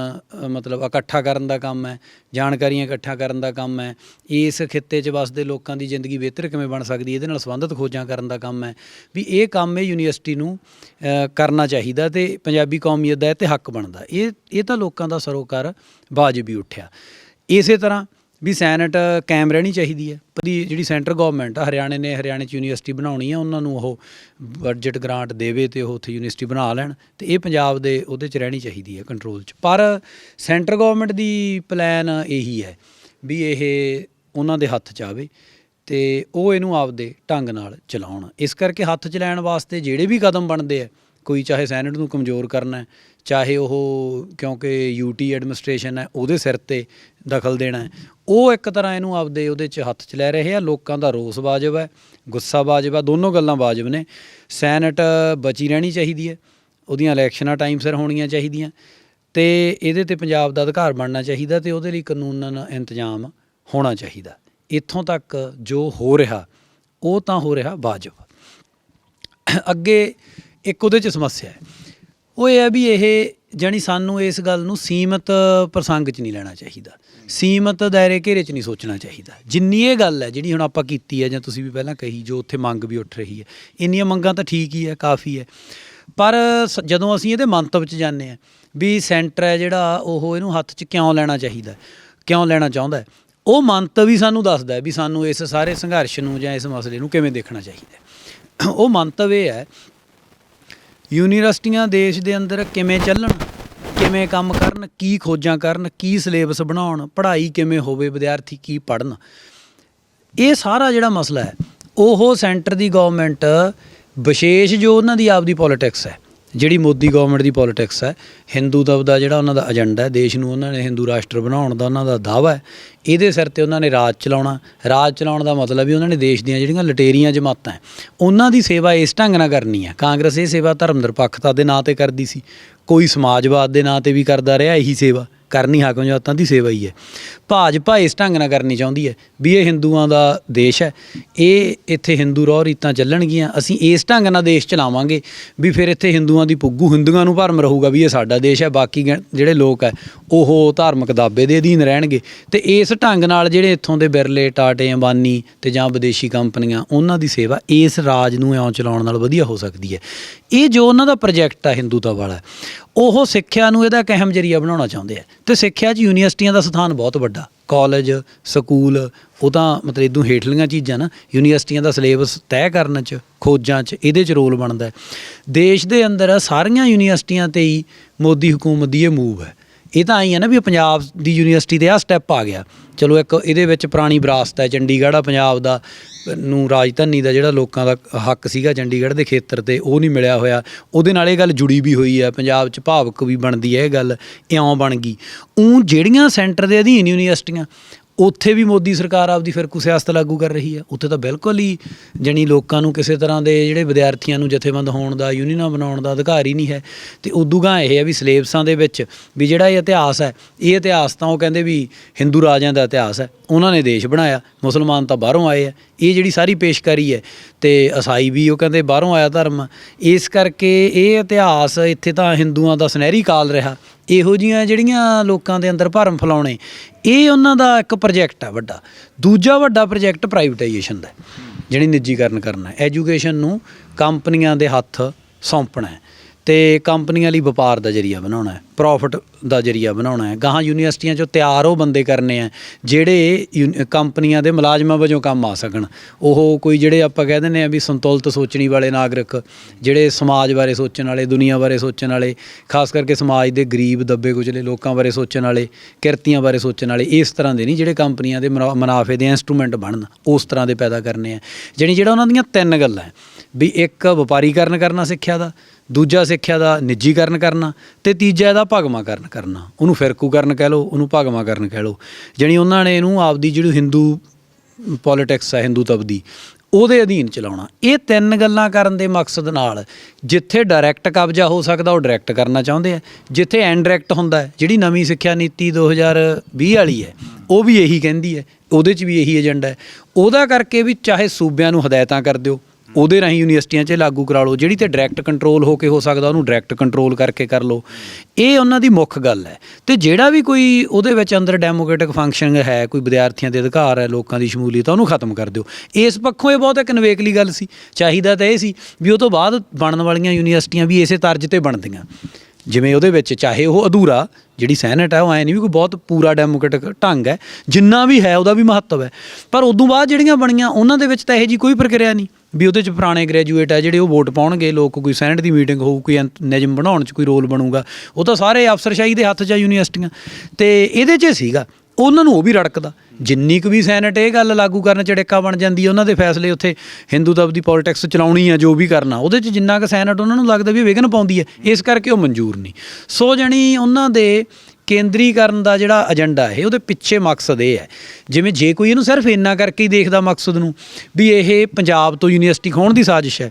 ਮਤਲਬ ਇਕੱਠਾ ਕਰਨ ਦਾ ਕੰਮ ਹੈ, ਜਾਣਕਾਰੀਆਂ ਇਕੱਠਾ ਕਰਨ ਦਾ ਕੰਮ ਹੈ, ਇਸ ਖਿੱਤੇ 'ਚ ਵਸਦੇ ਲੋਕਾਂ ਦੀ ਜ਼ਿੰਦਗੀ ਬਿਹਤਰ ਕਿਵੇਂ ਬਣ ਸਕਦੀ ਇਹਦੇ ਨਾਲ ਸੰਬੰਧਿਤ ਖੋਜਾਂ ਕਰਨ ਦਾ ਕੰਮ ਹੈ, ਵੀ ਇਹ ਕੰਮ ਇਹ ਯੂਨੀਵਰਸਿਟੀ ਨੂੰ ਕਰਨਾ ਚਾਹੀਦਾ ਤੇ ਪੰਜਾਬੀ ਕੌਮੀਅਤ ਦਾ ਇਹ ਤੇ ਹੱਕ ਬਣਦਾ। ਇਹ ਇਹ ਤਾਂ ਲੋਕਾਂ ਦਾ ਸਰੋਕਾਰ ਵਾਜਬ ਹੀ ਉੱਠਿਆ। ਇਸੇ ਤਰ੍ਹਾਂ ਵੀ ਸੈਨਟ ਕਾਇਮ ਰਹਿਣੀ ਚਾਹੀਦੀ ਹੈ। ਪਰ ਜਿਹੜੀ ਸੈਂਟਰ ਗਵਰਨਮੈਂਟ ਆ, ਹਰਿਆਣੇ ਨੇ ਹਰਿਆਣੇ 'ਚ ਯੂਨੀਵਰਸਿਟੀ ਬਣਾਉਣੀ ਆ, ਉਹਨਾਂ ਨੂੰ ਉਹ ਬਜਟ ਗ੍ਰਾਂਟ ਦੇਵੇ ਤੇ ਉਹ ਉੱਥੇ ਯੂਨੀਵਰਸਿਟੀ ਬਣਾ ਲੈਣ ਤੇ ਇਹ ਪੰਜਾਬ ਦੇ ਉਹਦੇ 'ਚ ਰਹਿਣੀ ਚਾਹੀਦੀ ਹੈ ਕੰਟਰੋਲ 'ਚ। ਪਰ ਸੈਂਟਰ ਗਵਰਨਮੈਂਟ ਦੀ ਪਲਾਨ ਇਹੀ ਹੈ ਵੀ ਇਹ ਉਹਨਾਂ ਦੇ ਹੱਥ 'ਚ ਆਵੇ ਤੇ ਉਹ ਇਹਨੂੰ ਆਪਦੇ ਢੰਗ ਨਾਲ ਚਲਾਉਣ। ਇਸ ਕਰਕੇ ਹੱਥ 'ਚ ਲੈਣ ਵਾਸਤੇ ਜਿਹੜੇ ਵੀ ਕਦਮ ਬਣਦੇ ਆ, ਕੋਈ ਚਾਹੇ ਸੈਨੇਟ ਨੂੰ ਕਮਜ਼ੋਰ ਕਰਨਾ ਚਾਹੇ ਉਹ ਕਿਉਂਕਿ ਯੂਟੀ ਐਡਮਿਨਿਸਟ੍ਰੇਸ਼ਨ ਹੈ, ਉਹਦੇ ਸਿਰ ਤੇ ਦਖਲ ਦੇਣਾ ਹੈ। ਉਹ ਇੱਕ ਤਰ੍ਹਾਂ ਇਹਨੂੰ ਆਪਦੇ ਉਹਦੇ 'ਚ ਹੱਥ 'ਚ ਲੈ ਰਹੇ ਆ, ਲੋਕਾਂ ਦਾ ਰੋਸ ਵਾਜਬ ਹੈ, ਗੁੱਸਾ ਵਾਜਬ ਹੈ, ਦੋਨੋਂ ਗੱਲਾਂ ਵਾਜਬ ਨੇ। ਸੈਨੇਟ ਬਚੀ ਰਹਿਣੀ ਚਾਹੀਦੀ ਹੈ, ਉਹਦੀਆਂ ਇਲੈਕਸ਼ਨਾਂ ਟਾਈਮ ਸਿਰ ਹੋਣੀਆਂ ਚਾਹੀਦੀਆਂ, ਤੇ ਇਹਦੇ ਤੇ ਪੰਜਾਬ ਦਾ ਅਧਿਕਾਰ ਬਣਨਾ ਚਾਹੀਦਾ ਤੇ ਉਹਦੇ ਲਈ ਕਾਨੂੰਨਨ ਇੰਤਜ਼ਾਮ ਹੋਣਾ ਚਾਹੀਦਾ। ਇੱਥੋਂ ਤੱਕ ਜੋ ਹੋ ਰਿਹਾ, ਉਹ ਤਾਂ ਹੋ ਰਿਹਾ ਵਾਜਬ। ਅੱਗੇ ਇੱਕ ਉਹਦੇ 'ਚ ਸਮੱਸਿਆ ਹੈ। ਉਹ ਇਹ ਹੈ ਵੀ ਇਹ ਜਾਣੀ ਸਾਨੂੰ ਇਸ ਗੱਲ ਨੂੰ ਸੀਮਤ ਪ੍ਰਸੰਗ 'ਚ ਨਹੀਂ ਲੈਣਾ ਚਾਹੀਦਾ। ਸੀਮਤ ਦਾਇਰੇ ਘੇਰੇ 'ਚ ਨਹੀਂ ਸੋਚਣਾ ਚਾਹੀਦਾ। ਜਿੰਨੀ ਇਹ ਗੱਲ ਹੈ ਜਿਹੜੀ ਹੁਣ ਆਪਾਂ ਕੀਤੀ ਹੈ ਜਾਂ ਤੁਸੀਂ ਵੀ ਪਹਿਲਾਂ ਕਹੀ ਜੋ ਉੱਥੇ ਮੰਗ ਵੀ ਉੱਠ ਰਹੀ ਹੈ ਇੰਨੀਆਂ ਮੰਗਾਂ ਤਾਂ ਠੀਕ ਹੀ ਹੈ ਕਾਫੀ ਹੈ। ਪਰ ਸ- ਜਦੋਂ ਅਸੀਂ ਇਹਦੇ ਮੰਤਵ 'ਚ ਜਾਂਦੇ ਆ ਵੀ ਸੈਂਟਰ ਹੈ ਜਿਹੜਾ ਉਹ ਇਹਨੂੰ ਹੱਥ 'ਚ ਕਿਉਂ ਲੈਣਾ ਚਾਹੀਦਾ ਕਿਉਂ ਲੈਣਾ ਚਾਹੁੰਦਾ ਹੈ, ਉਹ ਮੰਤਵ ਹੀ ਸਾਨੂੰ ਦੱਸਦਾ ਹੈ ਵੀ ਸਾਨੂੰ ਇਸ ਸਾਰੇ ਸੰਘਰਸ਼ ਨੂੰ ਜਾਂ ਇਸ ਮਸਲੇ ਨੂੰ ਕਿਵੇਂ ਦੇਖਣਾ ਚਾਹੀਦਾ ਹੈ। ਉਹ ਮੰਤਵ ਇਹ ਹੈ ਯੂਨੀਵਰਸਿਟੀਆਂ ਦੇਸ਼ ਦੇ ਅੰਦਰ ਕਿਵੇਂ ਚੱਲਣ, ਕਿਵੇਂ ਕੰਮ ਕਰਨ, ਕੀ ਖੋਜਾਂ ਕਰਨ, ਕੀ ਸਿਲੇਬਸ ਬਣਾਉਣ, ਪੜ੍ਹਾਈ ਕਿਵੇਂ ਹੋਵੇ, ਵਿਦਿਆਰਥੀ ਕੀ ਪੜ੍ਹਨ। ਇਹ ਸਾਰਾ ਜਿਹੜਾ ਮਸਲਾ ਹੈ, ਉਹ ਸੈਂਟਰ ਦੀ ਗਵਰਨਮੈਂਟ ਵਿਸ਼ੇਸ਼ ਜੋ ਉਹਨਾਂ ਦੀ ਆਪਦੀ ਪੋਲਿਟਿਕਸ ਹੈ। ਜਿਹੜੀ ਮੋਦੀ ਗਵਰਨਮੈਂਟ ਦੀ ਪੋਲਿਟਿਕਸ ਹੈ, ਹਿੰਦੂ ਦਾ ਦਾ ਜਿਹੜਾ ਉਹਨਾਂ ਦਾ ਏਜੰਡਾ ਹੈ, ਦੇਸ਼ ਨੂੰ ਉਹਨਾਂ ਨੇ ਹਿੰਦੂ ਰਾਸ਼ਟਰ ਬਣਾਉਣ ਦਾ ਉਹਨਾਂ ਦਾ ਦਾਅਵਾ ਹੈ, ਇਹਦੇ ਸਿਰ ਤੇ ਉਹਨਾਂ ਨੇ ਰਾਜ ਚਲਾਉਣਾ, ਰਾਜ ਚਲਾਉਣ ਦਾ ਮਤਲਬ ਵੀ ਉਹਨਾਂ ਨੇ ਦੇਸ਼ ਦੀਆਂ ਜਿਹੜੀਆਂ ਲਟੇਰੀਆਂ ਜਮਾਤਾਂ ਉਹਨਾਂ ਦੀ ਸੇਵਾ ਇਸ ਢੰਗ ਨਾਲ ਕਰਨੀ ਹੈ। ਕਾਂਗਰਸ ਇਹ ਸੇਵਾ ਧਰਮ ਨਿਰਪੱਖਤਾ ਦੇ ਨਾਂ ਤੇ ਕਰਦੀ ਸੀ, ਕੋਈ ਸਮਾਜਵਾਦ ਦੇ ਨਾਂ ਤੇ ਵੀ ਕਰਦਾ ਰਿਹਾ, ਇਹੀ ਸੇਵਾ। ਕਰਨੀ ਹਾਕਮ ਜਮਾਤਾਂ ਦੀ ਸੇਵਾ ਹੀ ਹੈ। ਭਾਜਪਾ ਇਸ ਢੰਗ ਨਾਲ ਕਰਨੀ ਚਾਹੁੰਦੀ ਹੈ ਵੀ ਇਹ ਹਿੰਦੂਆਂ ਦਾ ਦੇਸ਼ ਹੈ, ਇਹ ਇੱਥੇ ਹਿੰਦੂ ਰੋਹ ਰੀਤਾਂ ਚੱਲਣਗੀਆਂ, ਅਸੀਂ ਇਸ ਢੰਗ ਨਾਲ ਦੇਸ਼ ਚਲਾਵਾਂਗੇ ਵੀ ਫਿਰ ਇੱਥੇ ਹਿੰਦੂਆਂ ਦੀ ਪੁੱਗੂ ਹਿੰਦੂਆਂ ਨੂੰ ਭਰਮ ਰਹੂਗਾ ਵੀ ਇਹ ਸਾਡਾ ਦੇਸ਼ ਹੈ, ਬਾਕੀ ਗੈ- ਜਿਹੜੇ ਲੋਕ ਹੈ, ਉਹ ਧਾਰਮਿਕ ਦਾਬੇ ਦੇ ਅਧੀਨ ਰਹਿਣਗੇ। ਤੇ ਇਸ ਢੰਗ ਨਾਲ ਜਿਹੜੇ ਇੱਥੋਂ ਦੇ ਬਿਰਲੇ, ਟਾਟੇ, ਅੰਬਾਨੀ ਤੇ ਜਾਂ ਵਿਦੇਸ਼ੀ ਕੰਪਨੀਆਂ, ਉਹਨਾਂ ਦੀ ਸੇਵਾ ਇਸ ਰਾਜ ਨੂੰ ਇਉਂ ਚਲਾਉਣ ਨਾਲ ਵਧੀਆ ਹੋ ਸਕਦੀ ਹੈ। ਇਹ ਜੋ ਉਹਨਾਂ ਦਾ ਪ੍ਰੋਜੈਕਟ ਆ ਹਿੰਦੂਤਾ ਵਾਲਾ ਉਹ ਸਿੱਖਿਆ ਨੂੰ ਇਹਦਾ ਇੱਕ ਅਹਿਮ ਜਰੀਆ ਬਣਾਉਣਾ ਚਾਹੁੰਦੇ ਆ। ਤੇ ਸਿੱਖਿਆ 'ਚ ਯੂਨੀਵਰਸਿਟੀਆਂ ਦਾ ਸਥਾਨ ਬਹੁਤ ਵੱਡਾ। ਕਾਲਜ, ਸਕੂਲ, ਉਹ ਤਾਂ ਮਤਲਬ ਇਦੋਂ ਹੇਠਲੀਆਂ ਚੀਜ਼ਾਂ ਨਾ, ਯੂਨੀਵਰਸਿਟੀਆਂ ਦਾ ਸਿਲੇਬਸ ਤੈਅ ਕਰਨ 'ਚ, ਖੋਜਾਂ 'ਚ, ਇਹਦੇ 'ਚ ਰੋਲ ਬਣਦਾ ਦੇਸ਼ ਦੇ ਅੰਦਰ ਸਾਰੀਆਂ ਯੂਨੀਵਰਸਿਟੀਆਂ ਤੇ ਹੀ ਮੋਦੀ ਹਕੂਮਤ ਦੀ ਇਹ ਮੂਵ ਹੈ। ਇਹ ਤਾਂ ਆਈ ਹੈ ਨਾ ਵੀ ਪੰਜਾਬ ਦੀ ਯੂਨੀਵਰਸਿਟੀ 'ਤੇ ਆ ਸਟੈਪ ਆ ਗਿਆ। ਚਲੋ ਇੱਕ ਇਹਦੇ ਵਿੱਚ ਪੁਰਾਣੀ ਵਿਰਾਸਤ ਹੈ, ਚੰਡੀਗੜ੍ਹ ਆ, ਪੰਜਾਬ ਦਾ, ਨੂੰ ਰਾਜਧਾਨੀ ਦਾ ਜਿਹੜਾ ਲੋਕਾਂ ਦਾ ਹੱਕ ਸੀਗਾ ਚੰਡੀਗੜ੍ਹ ਦੇ ਖੇਤਰ ਤੇ, ਉਹ ਨਹੀਂ ਮਿਲਿਆ ਹੋਇਆ। ਉਹਦੇ ਨਾਲ ਇਹ ਗੱਲ ਜੁੜੀ ਵੀ ਹੋਈ ਹੈ, ਪੰਜਾਬ 'ਚ ਭਾਵਕ ਵੀ ਬਣਦੀ ਹੈ ਇਹ ਗੱਲ, ਇਉਂ ਬਣ ਗਈ। ਉਹ ਜਿਹੜੀਆਂ ਸੈਂਟਰ ਦੇ ਅਧੀਨ ਯੂਨੀਵਰਸਿਟੀਆਂ ਉੱਥੇ ਵੀ ਮੋਦੀ ਸਰਕਾਰ ਆਪਦੀ ਫਿਰਕੂ ਸਿਆਸਤ ਲਾਗੂ ਕਰ ਰਹੀ ਹੈ। ਉੱਥੇ ਤਾਂ ਬਿਲਕੁਲ ਹੀ ਜਣੀ ਲੋਕਾਂ ਨੂੰ ਕਿਸੇ ਤਰ੍ਹਾਂ ਦੇ ਜਿਹੜੇ ਵਿਦਿਆਰਥੀਆਂ ਨੂੰ ਜਥੇਬੰਦ ਹੋਣ ਦਾ, ਯੂਨੀਅਨਾਂ ਬਣਾਉਣ ਦਾ ਅਧਿਕਾਰ ਹੀ ਨਹੀਂ ਹੈ। ਤੇ ਉਦੋਂਗਾ ਇਹ ਹੈ ਵੀ ਸਿਲੇਬਸਾਂ ਦੇ ਵਿੱਚ ਵੀ ਜਿਹੜਾ ਇਹ ਇਤਿਹਾਸ ਹੈ, ਇਹ ਇਤਿਹਾਸ ਤਾਂ ਉਹ ਕਹਿੰਦੇ ਵੀ ਹਿੰਦੂ ਰਾਜਿਆਂ ਦਾ ਇਤਿਹਾਸ ਹੈ। ਉਹਨਾਂ ਨੇ ਦੇਸ਼ ਬਣਾਇਆ, ਮੁਸਲਮਾਨ ਤਾਂ ਬਾਹਰੋਂ ਆਏ ਆ ਇਹ ਜਿਹੜੀ ਸਾਰੀ ਪੇਸ਼ਕਾਰੀ ਹੈ ਤੇ ਈਸਾਈ ਵੀ ਉਹ ਕਹਿੰਦੇ ਬਾਹਰੋਂ ਆਇਆ ਧਰਮ, ਇਸ ਕਰਕੇ ਇਹ ਇਤਿਹਾਸ ਇੱਥੇ ਤਾਂ ਹਿੰਦੂਆਂ ਦਾ ਸੁਨਹਿਰੀ ਕਾਲ ਰਿਹਾ। ਇਹੋ ਜੀਆਂ ਜਿਹੜੀਆਂ ਲੋਕਾਂ ਦੇ ਅੰਦਰ ਭਰਮ ਫੈਲਾਉਣੇ, ਇਹ ਉਹਨਾਂ ਦਾ ਇੱਕ ਪ੍ਰੋਜੈਕਟ ਹੈ ਵੱਡਾ। ਦੂਜਾ ਵੱਡਾ ਪ੍ਰੋਜੈਕਟ ਪ੍ਰਾਈਵੇਟਾਈਜੇਸ਼ਨ ਦਾ ਜਿਹੜੀ ਨਿੱਜੀਕਰਨ ਕਰਨਾ ਐਜੂਕੇਸ਼ਨ ਨੂੰ ਕੰਪਨੀਆਂ ਦੇ ਹੱਥ ਸੌਂਪਣਾ ਹੈ। ਤੇ ਕੰਪਨੀਆਂ ਲਈ ਵਪਾਰ ਦਾ ਜਰੀਆ ਬਣਾਉਣਾ ਹੈ ਪ੍ਰੋਫਿਟ ਦਾ ਜਰੀਆ ਬਣਾਉਣਾ ਹੈ। ਗਾਹਾਂ ਯੂਨੀਵਰਸਿਟੀਆਂ 'ਚੋਂ ਤਿਆਰ ਉਹ ਬੰਦੇ ਕਰਨੇ ਆ, ਜਿਹੜੇ ਯੂਨੀ- ਕੰਪਨੀਆਂ ਦੇ ਮੁਲਾਜ਼ਮਾਂ ਵਜੋਂ ਕੰਮ ਆ ਸਕਣ। ਉਹ ਕੋਈ ਜਿਹੜੇ ਆਪਾਂ ਕਹਿ ਦਿੰਦੇ ਆ ਵੀ ਸੰਤੁਲਿਤ ਸੋਚਣੀ ਵਾਲੇ ਨਾਗਰਿਕ, ਜਿਹੜੇ ਸਮਾਜ ਬਾਰੇ ਸੋਚਣ ਵਾਲੇ, ਦੁਨੀਆ ਬਾਰੇ ਸੋਚਣ ਵਾਲੇ, ਖਾਸ ਕਰਕੇ ਸਮਾਜ ਦੇ ਗਰੀਬ, ਦੱਬੇ ਕੁਚਲੇ ਲੋਕਾਂ ਬਾਰੇ ਸੋਚਣ ਵਾਲੇ, ਕਿਰਤੀਆਂ ਬਾਰੇ ਸੋਚਣ ਵਾਲੇ, ਇਸ ਤਰ੍ਹਾਂ ਦੇ ਨਹੀਂ ਜਿਹੜੇ ਕੰਪਨੀਆਂ ਦੇ ਮੁਨਾਫੇ ਦੇ ਇਨਸਟਰੂਮੈਂਟ ਬਣਨ, ਉਸ ਤਰ੍ਹਾਂ ਦੇ ਪੈਦਾ ਕਰਨੇ ਆ। ਜਿਹੜੀ ਜਿਹੜਾ ਉਹਨਾਂ ਦੀਆਂ ਤਿੰਨ ਗੱਲਾਂ ਹੈ ਵੀ ਇੱਕ ਵਪਾਰੀਕਰਨ ਕਰਨਾ ਸਿੱਖਿਆ ਦਾ, ਦੂਜਾ ਸਿੱਖਿਆ ਦਾ ਨਿੱਜੀਕਰਨ ਕਰਨਾ ਤੇ ਤੀਜਾ ਇਹਦਾ ਭਗਵਾਕਰਨ ਕਰਨਾ। ਉਹਨੂੰ ਫਿਰਕੂਕਰਨ ਕਹਿ ਲਓ, ਉਹਨੂੰ ਭਗਵਾਕਰਨ ਕਹਿ ਲਓ। ਜਾਣੀ ਉਹਨਾਂ ਨੇ ਇਹਨੂੰ ਆਪਦੀ ਜਿਹੜੀ ਹਿੰਦੂ ਪੋਲਿਟਿਕਸ ਹੈ ਹਿੰਦੂ ਤਬਦੀ ਉਹਦੇ ਅਧੀਨ ਚਲਾਉਣਾ। ਇਹ ਤਿੰਨ ਗੱਲਾਂ ਕਰਨ ਦੇ ਮਕਸਦ ਨਾਲ ਜਿੱਥੇ ਡਾਇਰੈਕਟ ਕਬਜ਼ਾ ਹੋ ਸਕਦਾ, ਉਹ ਡਾਇਰੈਕਟ ਕਰਨਾ ਚਾਹੁੰਦੇ ਆ। ਜਿੱਥੇ ਇਨਡਾਇਰੈਕਟ ਹੁੰਦਾ ਜਿਹੜੀ ਨਵੀਂ ਸਿੱਖਿਆ ਨੀਤੀ 2020 ਵਾਲੀ ਹੈ, ਉਹ ਵੀ ਇਹੀ ਕਹਿੰਦੀ ਹੈ, ਉਹਦੇ 'ਚ ਵੀ ਇਹੀ ਏਜੰਡਾ ਹੈ। ਉਹਦਾ ਕਰਕੇ ਵੀ ਚਾਹੇ ਸੂਬਿਆਂ ਨੂੰ ਹਦਾਇਤਾਂ ਕਰ ਦਿਓ ਉਹਦੇ ਰਾਹੀਂ ਯੂਨੀਵਰਸਿਟੀਆਂ 'ਚ ਲਾਗੂ ਕਰਾ ਲਓ, ਜਿਹੜੀ ਤੇ ਡਾਇਰੈਕਟ ਕੰਟਰੋਲ ਹੋ ਕੇ ਹੋ ਸਕਦਾ, ਉਹਨੂੰ ਡਾਇਰੈਕਟ ਕੰਟਰੋਲ ਕਰਕੇ ਕਰ ਲਓ। ਇਹ ਉਹਨਾਂ ਦੀ ਮੁੱਖ ਗੱਲ ਹੈ। ਤੇ ਜਿਹੜਾ ਵੀ ਕੋਈ ਉਹਦੇ ਵਿੱਚ ਅੰਦਰ ਡੈਮੋਕ੍ਰੈਟਿਕ ਫੰਕਸ਼ਨ ਹੈ, ਕੋਈ ਵਿਦਿਆਰਥੀਆਂ ਦੇ ਅਧਿਕਾਰ ਹੈ, ਲੋਕਾਂ ਦੀ ਸ਼ਮੂਲੀਅਤ ਉਹਨੂੰ ਖਤਮ ਕਰ ਦਿਓ। ਇਸ ਪੱਖੋਂ ਇਹ ਬਹੁਤ ਇੱਕ ਨਵੇਕਲੀ ਗੱਲ ਸੀ। ਚਾਹੀਦਾ ਤਾਂ ਇਹ ਸੀ ਵੀ ਉਹ ਤੋਂ ਬਾਅਦ ਬਣਨ ਵਾਲੀਆਂ ਯੂਨੀਵਰਸਿਟੀਆਂ ਵੀ ਇਸੇ ਤਰਜ ਤੇ ਬਣਦੀਆਂ। ਜਿਵੇਂ ਉਹਦੇ ਵਿੱਚ ਚਾਹੇ ਉਹ ਅਧੂਰਾ ਜਿਹੜੀ ਸੈਨੇਟ ਹੈ, ਉਹ ਐ ਨਹੀਂ ਵੀ ਕੋਈ ਬਹੁਤ ਪੂਰਾ ਡੈਮੋਕ੍ਰੈਟਿਕ ਢੰਗ ਹੈ, ਜਿੰਨਾ ਵੀ ਹੈ ਉਹਦਾ ਵੀ ਮਹੱਤਵ ਹੈ। ਪਰ ਉਦੋਂ ਬਾਅਦ ਜਿਹੜੀਆਂ ਬਣੀਆਂ, ਉਹਨਾਂ ਦੇ ਵਿੱਚ ਤਾਂ ਇਹੋ ਜੀ ਕੋਈ ਪ੍ਰਕਿਰਿਆ ਨਹੀਂ ਵੀ ਉਹਦੇ ਚ ਪੁਰਾਣੇ ਗ੍ਰੈਜੂਏਟ ਹੈ ਜਿਹੜੇ ਉਹ ਵੋਟ ਪਾਉਣਗੇ, ਲੋਕ ਕੋਈ ਸੈਨੇਟ ਦੀ ਮੀਟਿੰਗ ਹੋਊ, ਕੋਈ ਅੰਤ- ਨਿਯਮ ਬਣਾਉਣ ਚ ਕੋਈ ਰੋਲ ਬਣੂਗਾ, ਉਹ ਤਾਂ ਸਾਰੇ ਅਫਸਰਸ਼ਾਹੀ ਦੇ ਹੱਥ 'ਚ ਆ ਯੂਨੀਵਰਸਿਟੀਆਂ। ਤੇ ਇਹਦੇ 'ਚ ਸੀਗਾ ਉਹਨਾਂ ਨੂੰ ਉਹ ਵੀ ਰੜਕਦਾ। ਜਿੰਨੀ ਕੁ ਵੀ ਸੈਨੇਟ ਇਹ ਗੱਲ ਲਾਗੂ ਕਰਨ ਚ ਡਿੱਕਾ ਬਣ ਜਾਂਦੀ ਹੈ, ਉਹਨਾਂ ਦੇ ਫੈਸਲੇ ਉੱਥੇ ਹਿੰਦੂ ਤਬ ਦੀ ਪੋਲਿਟਿਕਸ ਚਲਾਉਣੀ ਆ, ਜੋ ਵੀ ਕਰਨਾ, ਉਹਦੇ ਚ ਜਿੰਨਾ ਕੁ ਸੈਨੇਟ ਉਹਨਾਂ ਨੂੰ ਲੱਗਦਾ ਵੀ ਇਹ ਵਿਘਨ ਪਾਉਂਦੀ ਹੈ, ਇਸ ਕਰਕੇ ਉਹ ਮਨਜ਼ੂਰ ਨਹੀਂ। ਸੋ ਜਣੀ ਉਹਨਾਂ ਦੇ ਕੇਂਦਰੀਕਰਨ ਦਾ ਜਿਹੜਾ ਏਜੰਡਾ ਹੈ, ਉਹਦੇ ਪਿੱਛੇ ਮਕਸਦ ਇਹ ਹੈ। ਜਿਵੇਂ ਜੇ ਕੋਈ ਇਹਨੂੰ ਸਿਰਫ ਇੰਨਾ ਕਰਕੇ ਹੀ ਦੇਖਦਾ ਮਕਸਦ ਨੂੰ, ਵੀ ਇਹ ਪੰਜਾਬ ਤੋਂ ਯੂਨੀਵਰਸਿਟੀ ਖੋਣ ਦੀ ਸਾਜ਼ਿਸ਼ ਹੈ,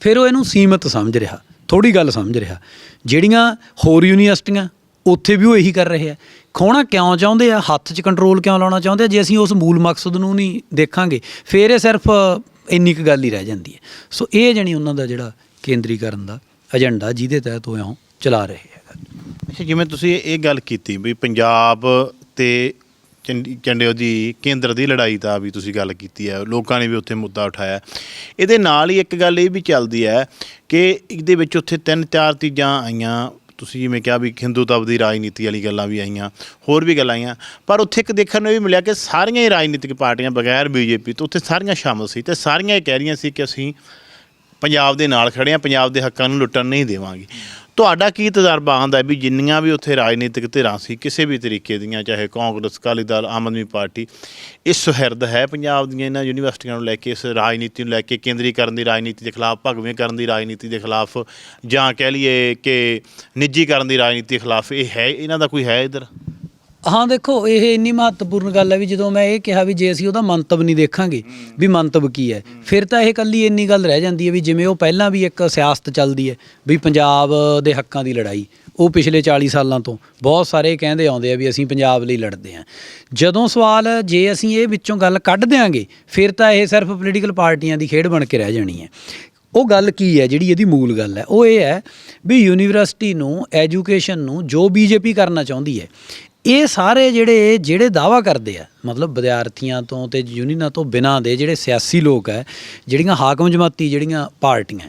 ਫਿਰ ਉਹ ਇਹਨੂੰ ਸੀਮਤ ਸਮਝ ਰਿਹਾ ਥੋੜੀ ਗੱਲ ਸਮਝ ਰਿਹਾ। ਜਿਹੜੀਆਂ ਹੋਰ ਯੂਨੀਵਰਸਿਟੀਆਂ ਉੱਥੇ ਵੀ ਉਹ ਇਹੀ ਕਰ ਰਹੇ ਆ। ਖੋਣਾ ਕਿਉਂ ਚਾਹੁੰਦੇ ਆ? ਹੱਥ 'ਚ ਕੰਟਰੋਲ ਕਿਉਂ ਲਾਉਣਾ ਚਾਹੁੰਦੇ ਆ? ਜੇ ਅਸੀਂ ਉਸ ਮੂਲ ਮਕਸਦ ਨੂੰ ਨਹੀਂ ਦੇਖਾਂਗੇ, ਫਿਰ ਇਹ ਸਿਰਫ ਇੰਨੀ ਕੁ ਗੱਲ ਹੀ ਰਹਿ ਜਾਂਦੀ ਹੈ। ਸੋ ਇਹ ਜਣੀ ਉਹਨਾਂ ਦਾ ਜਿਹੜਾ ਕੇਂਦਰੀਕਰਨ ਦਾ ਏਜੰਡਾ ਜਿਹਦੇ ਤਹਿਤ ਉਹ ਇਉਂ ਚਲਾ ਰਹੇ ਹੈਗਾ ਅੱਛਾ, ਜਿਵੇਂ ਤੁਸੀਂ ਇਹ ਗੱਲ ਕੀਤੀ ਵੀ ਪੰਜਾਬ ਤੇ ਚੰਡੀ ਚੰਡਿਓ ਦੀ ਕੇਂਦਰ ਦੀ ਲੜਾਈ ਦਾ ਵੀ ਤੁਸੀਂ ਗੱਲ ਕੀਤੀ ਹੈ, ਲੋਕਾਂ ਨੇ ਵੀ ਉੱਥੇ ਮੁੱਦਾ ਉਠਾਇਆ। ਇਹਦੇ ਨਾਲ ਹੀ ਇੱਕ ਗੱਲ ਇਹ ਵੀ ਚੱਲਦੀ ਹੈ ਕਿ ਇਹਦੇ ਵਿੱਚ ਉੱਥੇ ਤਿੰਨ ਚਾਰ ਚੀਜ਼ਾਂ ਆਈਆਂ। ਤੁਸੀਂ ਜਿਵੇਂ ਕਿਹਾ ਵੀ ਹਿੰਦੂਤਵ ਦੀ ਰਾਜਨੀਤੀ ਵਾਲੀ ਗੱਲਾਂ ਵੀ ਆਈਆਂ, ਹੋਰ ਵੀ ਗੱਲਾਂ ਆਈਆਂ, ਪਰ ਉੱਥੇ ਇੱਕ ਦੇਖਣ ਨੂੰ ਇਹ ਵੀ ਮਿਲਿਆ ਕਿ ਸਾਰੀਆਂ ਹੀ ਰਾਜਨੀਤਿਕ ਪਾਰਟੀਆਂ ਬਗੈਰ ਬੀਜੇਪੀ ਤੋਂ ਉੱਥੇ ਸਾਰੀਆਂ ਸ਼ਾਮਲ ਸੀ ਤੇ ਸਾਰੀਆਂ ਇਹ ਕਹਿ ਰਹੀਆਂ ਸੀ ਕਿ ਅਸੀਂ ਪੰਜਾਬ ਦੇ ਨਾਲ ਖੜੇ ਆ ਪੰਜਾਬ ਦੇ ਹੱਕਾਂ ਨੂੰ ਲੁੱਟਣ ਨਹੀਂ ਦੇਵਾਂਗੇ। ਤੁਹਾਡਾ ਕੀ ਤਜਰਬਾ ਆਉਂਦਾ ਵੀ ਜਿੰਨੀਆਂ ਵੀ ਉੱਥੇ ਰਾਜਨੀਤਿਕ ਧਿਰਾਂ ਸੀ, ਕਿਸੇ ਵੀ ਤਰੀਕੇ ਦੀਆਂ, ਚਾਹੇ ਕਾਂਗਰਸ, ਅਕਾਲੀ ਦਲ, ਆਮ ਆਦਮੀ ਪਾਰਟੀ ਇਹ ਸੁਹਿਰਦ ਹੈ ਪੰਜਾਬ ਦੀਆਂ ਇਹਨਾਂ ਯੂਨੀਵਰਸਿਟੀਆਂ ਨੂੰ ਲੈ ਕੇ, ਇਸ ਰਾਜਨੀਤੀ ਨੂੰ ਲੈ ਕੇ ਕੇਂਦਰੀਕਰਨ ਦੀ ਰਾਜਨੀਤੀ ਦੇ ਖਿਲਾਫ ਭਗਵੇਂ ਕਰਨ ਦੀ ਰਾਜਨੀਤੀ ਦੇ ਖਿਲਾਫ, ਜਾਂ ਕਹਿ ਲਈਏ ਕਿ ਨਿੱਜੀਕਰਨ ਦੀ ਰਾਜਨੀਤੀ ਦੇ ਖਿਲਾਫ ਇਹ ਹੈ, ਇਹਨਾਂ ਦਾ ਕੋਈ ਹੈ ਇਧਰ? ਹਾਂ, ਦੇਖੋ, ਇਹ ਇੰਨੀ ਮਹੱਤਵਪੂਰਨ ਗੱਲ ਹੈ ਵੀ ਜਦੋਂ ਮੈਂ ਇਹ ਕਿਹਾ ਵੀ ਜੇ ਅਸੀਂ ਉਹਦਾ ਮੰਤਵ ਨਹੀਂ ਦੇਖਾਂਗੇ, ਵੀ ਮੰਤਵ ਕੀ ਹੈ, ਫਿਰ ਤਾਂ ਇਹ ਕੱਲੀ ਇੰਨੀ ਗੱਲ ਰਹਿ ਜਾਂਦੀ ਹੈ ਵੀ ਜਿਵੇਂ ਉਹ ਪਹਿਲਾਂ ਵੀ ਇੱਕ ਸਿਆਸਤ ਚੱਲਦੀ ਹੈ ਵੀ ਪੰਜਾਬ ਦੇ ਹੱਕਾਂ ਦੀ ਲੜਾਈ, ਉਹ ਪਿਛਲੇ 40 ਸਾਲਾਂ ਤੋਂ ਬਹੁਤ ਸਾਰੇ ਕਹਿੰਦੇ ਆਉਂਦੇ ਆ ਵੀ ਅਸੀਂ ਪੰਜਾਬ ਲਈ ਲੜਦੇ ਹਾਂ। ਜਦੋਂ ਸਵਾਲ ਜੇ ਅਸੀਂ ਇਹ ਵਿੱਚੋਂ ਗੱਲ ਕੱਢ ਦਿਆਂਗੇ, ਫਿਰ ਤਾਂ ਇਹ ਸਿਰਫ ਪੋਲੀਟੀਕਲ ਪਾਰਟੀਆਂ ਦੀ ਖੇਡ ਬਣ ਕੇ ਰਹਿ ਜਾਣੀ ਹੈ। ਉਹ ਗੱਲ ਕੀ ਹੈ, ਜਿਹੜੀ ਇਹਦੀ ਮੂਲ ਗੱਲ ਹੈ, ਉਹ ਇਹ ਹੈ ਵੀ ਯੂਨੀਵਰਸਿਟੀ ਨੂੰ ਐਜੂਕੇਸ਼ਨ ਨੂੰ ਜੋ ਬੀਜੇਪੀ ਕਰਨਾ ਚਾਹੁੰਦੀ ਹੈ ਇਹ ਸਾਰੇ ਜਿਹੜੇ ਜਿਹੜੇ ਦਾਵਾ ਕਰਦੇ ਆ, ਮਤਲਬ ਵਿਦਿਆਰਥੀਆਂ ਤੋਂ ਤੇ ਯੂਨੀਅਨਾਂ ਤੋਂ ਬਿਨਾਂ ਦੇ ਜਿਹੜੇ ਸਿਆਸੀ ਲੋਕ ਹੈ ਜਿਹੜੀਆਂ ਹਾਕਮ ਜਮਾਤੀ ਜਿਹੜੀਆਂ ਪਾਰਟੀਆਂ,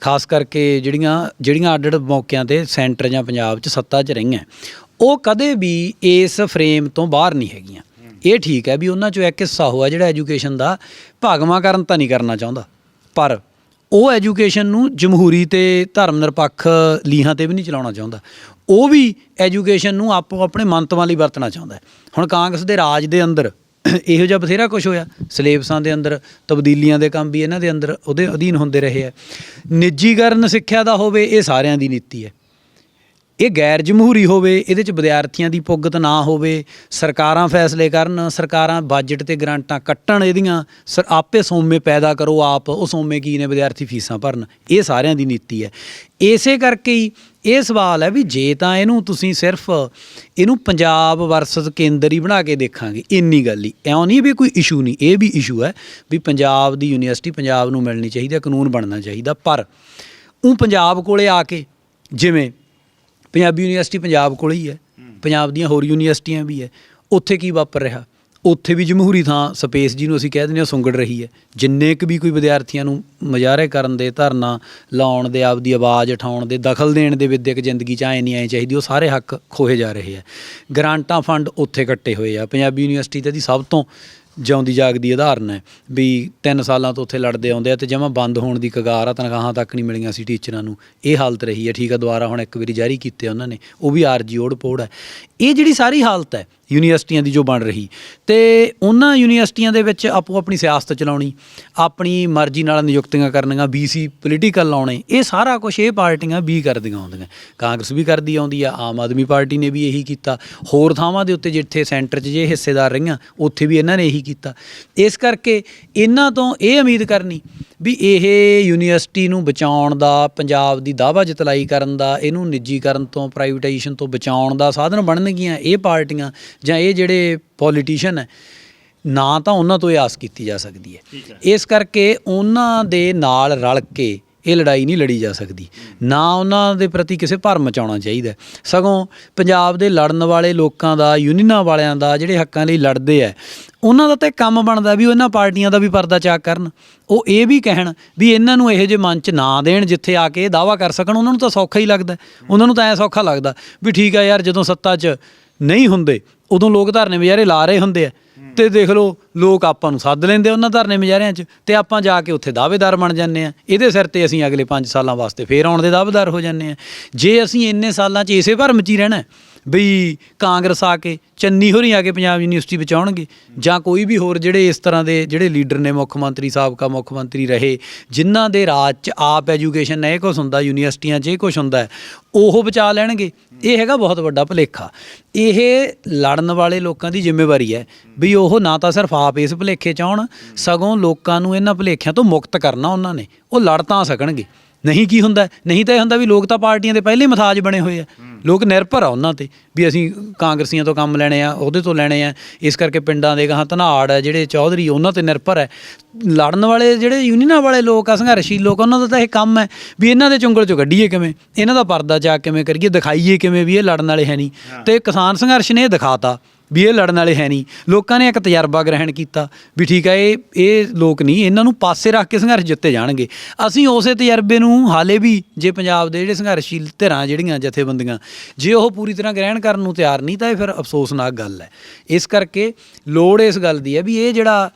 ਖਾਸ ਕਰਕੇ ਜਿਹੜੀਆਂ ਜਿਹੜੀਆਂ ਅੱਡ-ਅੱਡ ਮੌਕਿਆਂ ਤੇ ਸੈਂਟਰ ਜਾਂ ਪੰਜਾਬ 'ਚ ਸੱਤਾ 'ਚ ਰਹੀਆਂ, ਉਹ ਕਦੇ ਵੀ ਇਸ ਫਰੇਮ ਤੋਂ ਬਾਹਰ ਨਹੀਂ ਹੈਗੀਆਂ। ਇਹ ਠੀਕ ਹੈ ਵੀ ਉਹਨਾਂ 'ਚੋਂ ਇੱਕ ਹਿੱਸਾ ਹੋਇਆ ਜਿਹੜਾ ਐਜੂਕੇਸ਼ਨ ਦਾ ਭਾਗਵਾਂਕਰਨ ਤਾਂ ਨਹੀਂ ਕਰਨਾ ਚਾਹੁੰਦਾ, ਪਰ ਉਹ ਐਜੂਕੇਸ਼ਨ ਨੂੰ ਜਮਹੂਰੀ ਤੇ ਧਰਮ ਨਿਰਪੱਖ ਲੀਹਾਂ ਤੇ ਵੀ ਨਹੀਂ ਚਲਾਉਣਾ ਚਾਹੁੰਦਾ। ਉਹ ਵੀ ਐਜੂਕੇਸ਼ਨ ਨੂੰ ਆਪੋ ਆਪਣੇ ਮੰਤਵਾਂ ਲਈ ਵਰਤਣਾ ਚਾਹੁੰਦਾ ਹੁਣ ਕਾਂਗਰਸ ਦੇ ਰਾਜ ਦੇ ਅੰਦਰ <clears throat> ਇਹੋ ਜਿਹਾ ਬਥੇਰਾ ਕੁਝ ਹੋਇਆ। ਸਿਲੇਬਸਾਂ ਦੇ ਅੰਦਰ, ਤਬਦੀਲੀਆਂ ਦੇ ਕੰਮ ਵੀ ਇਹਨਾਂ ਦੇ ਅੰਦਰ ਉਹਦੇ ਅਧੀਨ ਹੁੰਦੇ ਰਹੇ ਆ ਨਿੱਜੀਕਰਨ ਸਿੱਖਿਆ ਦਾ ਹੋਵੇ, ਇਹ ਸਾਰਿਆਂ ਦੀ ਨੀਤੀ ਹੈ। ਇਹ ਗੈਰ ਜਮਹੂਰੀ ਹੋਵੇ, ਇਹਦੇ ਚ ਵਿਦਿਆਰਥੀਆਂ ਦੀ ਪੁੱਗਤ ਨਾ ਹੋਵੇ, ਸਰਕਾਰਾਂ ਫੈਸਲੇ ਕਰਨ, ਸਰਕਾਰਾਂ ਬਜਟ ਤੇ ਗ੍ਰਾਂਟਾਂ ਕੱਟਣ ਇਹਦੀਆਂ, ਸਰ ਆਪੇ ਸੋਮੇ ਪੈਦਾ ਕਰੋ ਆਪ, ਉਹ ਸੋਮੇ ਕੀ ਨੇ ਵਿਦਿਆਰਥੀ ਫੀਸਾਂ ਭਰਨ, ਇਹ ਸਾਰਿਆਂ ਦੀ ਨੀਤੀ ਹੈ। ਇਸੇ ਕਰਕੇ ਹੀ ਇਹ ਸਵਾਲ ਹੈ ਵੀ ਜੇ ਤਾਂ ਇਹਨੂੰ ਤੁਸੀਂ ਸਿਰਫ ਇਹਨੂੰ ਪੰਜਾਬ ਵਰਸਸ ਕੇਂਦਰ ਹੀ ਬਣਾ ਕੇ ਦੇਖਾਂਗੇ, ਇੰਨੀ ਗੱਲ ਹੀ। ਐਉਂ ਨਹੀਂ ਵੀ ਕੋਈ ਇਸ਼ੂ ਨਹੀਂ, ਇਹ ਵੀ ਇਸ਼ੂ ਹੈ ਵੀ ਪੰਜਾਬ ਦੀ ਯੂਨੀਵਰਸਿਟੀ ਪੰਜਾਬ ਨੂੰ ਮਿਲਣੀ ਚਾਹੀਦੀ ਹੈ, ਕਾਨੂੰਨ ਬਣਨਾ ਚਾਹੀਦਾ, ਪਰ ਉਹ ਪੰਜਾਬ ਕੋਲੇ ਆ ਕੇ ਜਿਵੇਂ ਪੰਜਾਬੀ ਯੂਨੀਵਰਸਿਟੀ ਪੰਜਾਬ ਕੋਲ ਹੀ ਹੈ। ਪੰਜਾਬ ਦੀਆਂ ਹੋਰ ਯੂਨੀਵਰਸਿਟੀਆਂ ਵੀ ਹੈ। ਉੱਥੇ ਕੀ ਵਾਪਰ ਰਿਹਾ? ਉੱਥੇ ਵੀ ਜਮਹੂਰੀ ਥਾਂ ਸਪੇਸ ਜਿਹਨੂੰ ਅਸੀਂ ਕਹਿ ਦਿੰਦੇ ਹਾਂ ਸੁੰਗੜ ਰਹੀ ਹੈ। ਜਿੰਨੇ ਕੁ ਵੀ ਕੋਈ ਵਿਦਿਆਰਥੀਆਂ ਨੂੰ ਮੁਜ਼ਾਹਰੇ ਕਰਨ ਦੇ, ਧਰਨਾ ਲਾਉਣ ਦੇ, ਆਪਦੀ ਆਵਾਜ਼ ਉਠਾਉਣ ਦੇ, ਦਖਲ ਦੇਣ ਦੇ ਵਿਦਿਅਕ ਜ਼ਿੰਦਗੀ ਚ ਆਏ ਨਹੀਂ ਆਏ ਚਾਹੀਦੀ, ਉਹ ਸਾਰੇ ਹੱਕ ਖੋਹੇ ਜਾ ਰਹੇ ਆ ਗ੍ਰਾਂਟਾਂ ਫੰਡ ਉੱਥੇ ਕੱਟੇ ਹੋਏ ਆ। ਪੰਜਾਬੀ ਯੂਨੀਵਰਸਿਟੀ ਤੇ ਦੀ ਸਭ ਤੋਂ ਜਿਉਂਦੀ ਜਾਗਦੀ ਉਦਾਹਰਨ ਹੈ ਵੀ 3 ਸਾਲਾਂ ਤੋਂ ਉੱਥੇ ਲੜਦੇ ਆਉਂਦੇ ਆ ਤੇ ਜਮਾ ਬੰਦ ਹੋਣ ਦੀ ਕਗਾਰ ਆ, ਤਨਖਾਹਾਂ ਤੱਕ ਨਹੀਂ ਮਿਲੀਆਂ ਸੀ ਟੀਚਰਾਂ ਨੂੰ। ਇਹ ਹਾਲਤ ਰਹੀ ਹੈ। ਠੀਕ ਆ, ਦੁਬਾਰਾ ਹੁਣ ਇੱਕ ਵਾਰੀ ਜਾਰੀ ਕੀਤੇ ਉਹਨਾਂ ਨੇ। ਉਹ ਵੀ ਆਰਜੀ ਓੜ ਪੋੜ ਹੈ। ਇਹ ਜਿਹੜੀ ਸਾਰੀ ਹਾਲਤ ਹੈ ਯੂਨੀਵਰਸਿਟੀਆਂ ਦੀ ਜੋ ਬਣ ਰਹੀ। ਤੇ ਉਹਨਾਂ ਯੂਨੀਵਰਸਿਟੀਆਂ ਦੇ ਵਿੱਚ ਆਪੋ ਆਪਣੀ ਸਿਆਸਤ ਚਲਾਉਣੀ, ਆਪਣੀ ਮਰਜ਼ੀ ਨਾਲ ਨਿਯੁਕਤੀਆਂ ਕਰਨੀਆਂ ਬੀਸੀ ਪੋਲੀਟੀਕਲ ਲਾਉਣੇ, ਇਹ ਸਾਰਾ ਕੁਝ ਇਹ ਪਾਰਟੀਆਂ ਵੀ ਕਰਦੀਆਂ ਆਉਂਦੀਆਂ ਕਾਂਗਰਸ ਵੀ ਕਰਦੀ ਆਉਂਦੀ ਆ, ਆਮ ਆਦਮੀ ਪਾਰਟੀ ਨੇ ਵੀ ਇਹੀ ਕੀਤਾ। ਹੋਰ ਥਾਵਾਂ ਦੇ ਉੱਤੇ ਜਿੱਥੇ ਸੈਂਟਰ 'ਚ ਜੇ ਹਿੱਸੇਦਾਰ ਰਹੀਆਂ, ਉੱਥੇ ਵੀ ਇਹਨਾਂ ਨੇ ਇਹੀ ਕੀਤਾ। ਇਸ ਕਰਕੇ ਇਹਨਾਂ ਤੋਂ ਇਹ ਉਮੀਦ ਕਰਨੀ ਵੀ ਇਹ ਯੂਨੀਵਰਸਿਟੀ ਨੂੰ ਬਚਾਉਣ ਦਾ ਪੰਜਾਬ ਦੀ ਦਾਅਵਾ ਜਤਲਾਈ ਕਰਨ ਦਾ ਇਹਨੂੰ ਨਿੱਜੀਕਰਨ ਤੋਂ ਪ੍ਰਾਈਵੇਟਾਈਜੇਸ਼ਨ ਤੋਂ ਬਚਾਉਣ ਦਾ ਸਾਧਨ ਬਣਨਗੀਆਂ ਇਹ ਪਾਰਟੀਆਂ ਜਾਂ ਇਹ ਜਿਹੜੇ ਪੋਲੀਟੀਸ਼ੀਅਨ ਹੈ ਨਾ ਤਾਂ ਉਹਨਾਂ ਤੋਂ ਇਹ ਆਸ ਕੀਤੀ ਜਾ ਸਕਦੀ ਹੈ। ਇਸ ਕਰਕੇ ਉਹਨਾਂ ਦੇ ਨਾਲ ਰਲ ਕੇ ਇਹ ਲੜਾਈ ਨਹੀਂ ਲੜੀ ਜਾ ਸਕਦੀ। ਨਾ ਉਹਨਾਂ ਦੇ ਪ੍ਰਤੀ ਕਿਸੇ ਭਰਮ ਮਚਾਉਣਾ ਚਾਹੀਦਾ ਸਗੋਂ ਪੰਜਾਬ ਦੇ ਲੜਨ ਵਾਲੇ ਲੋਕਾਂ ਦਾ, ਯੂਨੀਅਨਾਂ ਵਾਲਿਆਂ ਦਾ ਜਿਹੜੇ ਹੱਕਾਂ ਲਈ ਲੜਦੇ ਆ, ਉਹਨਾਂ ਦਾ ਤਾਂ ਕੰਮ ਬਣਦਾ ਵੀ ਉਹਨਾਂ ਪਾਰਟੀਆਂ ਦਾ ਵੀ ਪਰਦਾ ਚਾਕ ਕਰਨ। ਉਹ ਇਹ ਵੀ ਕਹਿਣ ਵੀ ਇਹਨਾਂ ਨੂੰ ਇਹੋ ਜਿਹੇ ਮੰਚ ਨਾ ਦੇਣ ਜਿੱਥੇ ਆ ਕੇ ਇਹ ਦਾਵਾ ਕਰ ਸਕਣ। ਉਹਨਾਂ ਨੂੰ ਤਾਂ ਸੌਖਾ ਹੀ ਲੱਗਦਾ। ਉਹਨਾਂ ਨੂੰ ਤਾਂ ਐ ਸੌਖਾ ਲੱਗਦਾ ਵੀ ਠੀਕ ਆ ਯਾਰ ਜਦੋਂ ਸੱਤਾ 'ਚ ਨਹੀਂ ਹੁੰਦੇ ਉਦੋਂ ਲੋਕ ਧਰਨੇ ਵਿਚਾਰੇ ਲਾ ਰਹੇ ਹੁੰਦੇ ਆ। ਤੇ ਦੇਖ ਲਓ ਲੋਕ ਆਪਾਂ ਨੂੰ ਸੱਦ ਲੈਂਦੇ ਉਹਨਾਂ ਧਰਨੇ ਮੁਜ਼ਾਹਰਿਆਂ 'ਚ ਤੇ ਆਪਾਂ ਜਾ ਕੇ ਉੱਥੇ ਦਾਅਵੇਦਾਰ ਬਣ ਜਾਂਦੇ ਆ। ਇਹਦੇ ਸਿਰ ਤੇ ਅਸੀਂ ਅਗਲੇ 5 ਸਾਲਾਂ ਵਾਸਤੇ ਫੇਰ ਆਉਣ ਦੇ ਦਾਅਵੇਦਾਰ ਹੋ ਜਾਂਦੇ ਆ। ਜੇ ਅਸੀਂ ਇੰਨੇ ਸਾਲਾਂ 'ਚ ਇਸੇ ਭਰਮ 'ਚ ਹੀ ਰਹਿਣਾ ਬਈ ਕਾਂਗਰਸ ਆ ਕੇ ਚੰਨੀ ਹੋਰੀ ਆ ਕੇ ਪੰਜਾਬ ਯੂਨੀਵਰਸਿਟੀ ਬਚਾਉਣਗੇ ਜਾਂ ਕੋਈ ਵੀ ਹੋਰ ਜਿਹੜੇ ਇਸ ਤਰ੍ਹਾਂ ਦੇ ਜਿਹੜੇ ਲੀਡਰ ਨੇ ਮੁੱਖ ਮੰਤਰੀ, ਸਾਬਕਾ ਮੁੱਖ ਮੰਤਰੀ ਰਹੇ, ਜਿਨ੍ਹਾਂ ਦੇ ਰਾਜ 'ਚ ਆਪ ਐਜੂਕੇਸ਼ਨ ਇਹ ਕੁਛ ਹੁੰਦਾ, ਯੂਨੀਵਰਸਿਟੀਆਂ 'ਚ ਇਹ ਕੁਛ ਹੁੰਦਾ ਉਹ ਬਚਾ ਲੈਣਗੇ। ਇਹ ਹੈਗਾ ਬਹੁਤ ਵੱਡਾ ਭੁਲੇਖਾ। ਇਹ ਲੜਨ ਵਾਲੇ ਲੋਕਾਂ ਦੀ ਜ਼ਿੰਮੇਵਾਰੀ ਹੈ ਵੀ ਉਹ ਨਾ ਤਾਂ ਸਿਰਫ ਆਪ ਇਸ ਭੁਲੇਖੇ 'ਚ ਆਉਣ, ਸਗੋਂ ਲੋਕਾਂ ਨੂੰ ਇਹਨਾਂ ਭੁਲੇਖਿਆਂ ਤੋਂ ਮੁਕਤ ਕਰਨਾ ਉਹਨਾਂ ਨੇ, ਉਹ ਲੜ ਤਾਂ ਸਕਣਗੇ। ਨਹੀਂ ਕੀ ਹੁੰਦਾ? ਨਹੀਂ ਤਾਂ ਇਹ ਹੁੰਦਾ ਵੀ ਲੋਕ ਤਾਂ ਪਾਰਟੀਆਂ ਦੇ ਪਹਿਲੇ ਮਥਾਜ ਬਣੇ ਹੋਏ ਆ। ਲੋਕ ਨਿਰਭਰ ਆ ਉਹਨਾਂ ਤੇ ਵੀ ਅਸੀਂ ਕਾਂਗਰਸੀਆਂ ਤੋਂ ਕੰਮ ਲੈਣੇ ਆ ਉਹਦੇ ਤੋਂ ਲੈਣੇ ਆ। ਇਸ ਕਰਕੇ ਪਿੰਡਾਂ ਦੇ ਗਾਹਾਂ ਧਨਾੜ ਆ ਜਿਹੜੇ ਚੌਧਰੀ ਉਹਨਾਂ ਤੇ ਨਿਰਭਰ ਹੈ ਲੜਨ ਵਾਲੇ ਜਿਹੜੇ ਯੂਨੀਅਨਾਂ ਵਾਲੇ ਲੋਕ ਆ ਸੰਘਰਸ਼ੀਲ ਲੋਕ ਉਹਨਾਂ ਦਾ ਤਾਂ ਇਹ ਕੰਮ ਹੈ ਵੀ ਇਹਨਾਂ ਦੇ ਚੁੰਗਲ ਚੋਂ ਕੱਢੀਏ ਕਿਵੇਂ? ਇਹਨਾਂ ਦਾ ਪਰਦਾ ਜਾ ਕਿਵੇਂ ਕਰੀਏ ਦਿਖਾਈਏ ਕਿਵੇਂ ਵੀ ਇਹ ਲੜਨ ਵਾਲੇ ਹੈ ਨਹੀਂ। ਤੇ ਕਿਸਾਨ ਸੰਘਰਸ਼ ਨੇ ਇਹ ਦਿਖਾਤਾ। ਵੀ ਇਹ ਲੜਨ ਵਾਲੇ ਹੈ ਨਹੀਂ। ਲੋਕਾਂ ਨੇ ਇੱਕ ਤਜਰਬਾ ਗ੍ਰਹਿਣ ਕੀਤਾ ਵੀ ਠੀਕ ਹੈ ਇਹ ਇਹ ਲੋਕ ਨਹੀਂ, ਇਹਨਾਂ ਨੂੰ ਪਾਸੇ ਰੱਖ ਕੇ ਸੰਘਰਸ਼ ਜਿੱਤੇ ਜਾਣਗੇ। ਅਸੀਂ ਉਸੇ ਤਜਰਬੇ ਨੂੰ ਹਾਲੇ ਵੀ ਜੇ ਪੰਜਾਬ ਦੇ ਜਿਹੜੇ ਸੰਘਰਸ਼ੀਲ ਧਿਰਾਂ ਜਿਹੜੀਆਂ ਜਥੇਬੰਦੀਆਂ, ਜੇ ਉਹ ਪੂਰੀ ਤਰ੍ਹਾਂ ਗ੍ਰਹਿਣ ਕਰਨ ਨੂੰ ਤਿਆਰ ਨਹੀਂ, ਤਾਂ ਇਹ ਫਿਰ ਅਫਸੋਸਨਾਕ ਗੱਲ ਹੈ। ਇਸ ਕਰਕੇ ਲੋੜ ਇਸ ਗੱਲ ਦੀ ਹੈ ਵੀ ਇਹ ਜਿਹੜਾ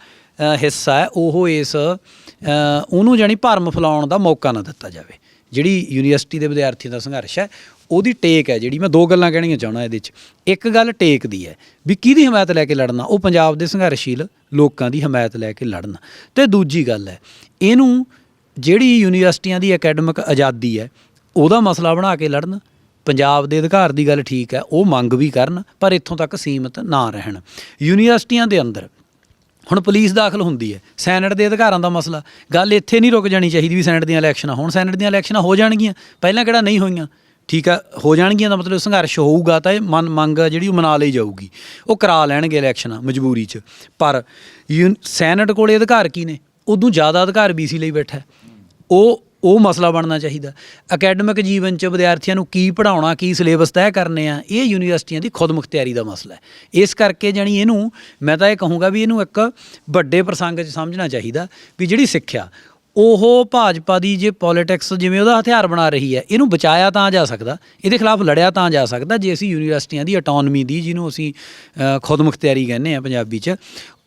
ਹਿੱਸਾ ਹੈ, ਉਹ ਇਸ ਉਹਨੂੰ ਜਾਨੀ ਭਰਮ ਫੈਲਾਉਣ ਦਾ ਮੌਕਾ ਨਾ ਦਿੱਤਾ ਜਾਵੇ। ਜਿਹੜੀ ਯੂਨੀਵਰਸਿਟੀ ਦੇ ਵਿਦਿਆਰਥੀਆਂ ਦਾ ਸੰਘਰਸ਼ ਹੈ, ਉਹਦੀ ਟੇਕ ਹੈ ਜਿਹੜੀ ਮੈਂ ਦੋ ਗੱਲਾਂ ਕਹਿਣੀਆਂ ਚਾਹਣਾ ਇਹਦੇ 'ਚ। ਇੱਕ ਗੱਲ ਟੇਕ ਦੀ ਹੈ ਵੀ ਕਿਹਦੀ ਹਮਾਇਤ ਲੈ ਕੇ ਲੜਨਾ? ਉਹ ਪੰਜਾਬ ਦੇ ਸੰਘਰਸ਼ੀਲ ਲੋਕਾਂ ਦੀ ਹਮਾਇਤ ਲੈ ਕੇ ਲੜਨਾ। ਤੇ ਦੂਜੀ ਗੱਲ ਹੈ, ਇਹਨੂੰ ਜਿਹੜੀ ਯੂਨੀਵਰਸਿਟੀਆਂ ਦੀ ਅਕੈਡਮਿਕ ਆਜ਼ਾਦੀ ਹੈ, ਉਹਦਾ ਮਸਲਾ ਬਣਾ ਕੇ ਲੜਨ। ਪੰਜਾਬ ਦੇ ਅਧਿਕਾਰ ਦੀ ਗੱਲ ਠੀਕ ਹੈ, ਉਹ ਮੰਗ ਵੀ ਕਰਨ, ਪਰ ਇੱਥੋਂ ਤੱਕ ਸੀਮਤ ਨਾ ਰਹਿਣ। ਯੂਨੀਵਰਸਿਟੀਆਂ ਦੇ ਅੰਦਰ ਹੁਣ ਪੁਲਿਸ ਦਾਖਲ ਹੁੰਦੀ ਹੈ। ਸੈਨੇਟ ਦੇ ਅਧਿਕਾਰਾਂ ਦਾ ਮਸਲਾ। ਗੱਲ ਇੱਥੇ ਨਹੀਂ ਰੁਕ ਜਾਣੀ ਚਾਹੀਦੀ ਵੀ ਸੈਨੇਟ ਦੀਆਂ ਇਲੈਕਸ਼ਨਾਂ, ਹੁਣ ਸੈਨੇਟ ਦੀਆਂ ਇਲੈਕਸ਼ਨਾਂ ਹੋ ਜਾਣਗੀਆਂ। ਪਹਿਲਾਂ ਕਿਹੜਾ ਨਹੀਂ ਹੋਈਆਂ? ਠੀਕ ਆ, ਹੋ ਜਾਣਗੀਆਂ ਦਾ ਮਤਲਬ ਸੰਘਰਸ਼ ਹੋਊਗਾ ਤਾਂ ਇਹ ਮਨ ਮੰਗ ਆ ਜਿਹੜੀ ਉਹ ਮਨਾ ਲਈ ਜਾਊਗੀ। ਉਹ ਕਰਾ ਲੈਣਗੇ ਇਲੈਕਸ਼ਨਾਂ ਮਜਬੂਰੀ 'ਚ। ਪਰ ਯੂਨ- ਸੈਨੇਟ ਕੋਲੇ ਅਧਿਕਾਰ ਕੀ ਨੇ? ਉਦੋਂ ਜ਼ਿਆਦਾ ਅਧਿਕਾਰ ਬੀਸੀ ਲਈ ਬੈਠਾ। ਉਹ ਉਹ ਮਸਲਾ ਬਣਨਾ ਚਾਹੀਦਾ। ਅਕੈਡਮਿਕ ਜੀਵਨ 'ਚ ਵਿਦਿਆਰਥੀਆਂ ਨੂੰ ਕੀ ਪੜਾਉਣਾ ਕੀ ਸਿਲੇਬਸ ਤੈਅ ਕਰਨੇ ਆ ਇਹ ਯੂਨੀਵਰਸਿਟੀਆਂ ਦੀ ਖੁਦਮੁਖਤਿਆਰੀ ਦਾ ਮਸਲਾ ਹੈ। ਇਸ ਕਰਕੇ ਜਾਣੀ ਇਹਨੂੰ ਮੈਂ ਤਾਂ ਇਹ ਕਹੂੰਗਾ ਵੀ ਇਹਨੂੰ ਇੱਕ ਵੱਡੇ ਪ੍ਰਸੰਗ 'ਚ ਸਮਝਣਾ ਚਾਹੀਦਾ ਵੀ ਜਿਹੜੀ ਸਿੱਖਿਆ ਉਹ ਭਾਜਪਾ ਦੀ ਜੇ ਪੋਲਿਟਿਕਸ ਜਿਵੇਂ ਉਹਦਾ ਹਥਿਆਰ ਬਣਾ ਰਹੀ ਹੈ ਇਹਨੂੰ ਬਚਾਇਆ ਤਾਂ ਜਾ ਸਕਦਾ ਇਹਦੇ ਖਿਲਾਫ ਲੜਿਆ ਤਾਂ ਜਾ ਸਕਦਾ ਜੇ ਅਸੀਂ ਯੂਨੀਵਰਸਿਟੀਆਂ ਦੀ ਆਟੋਨਮੀ ਦੀ ਜਿਹਨੂੰ ਅਸੀਂ ਅ, ਖੁਦਮੁਖਤਿਆਰੀ ਕਹਿੰਦੇ ਆ ਪੰਜਾਬੀ 'ਚ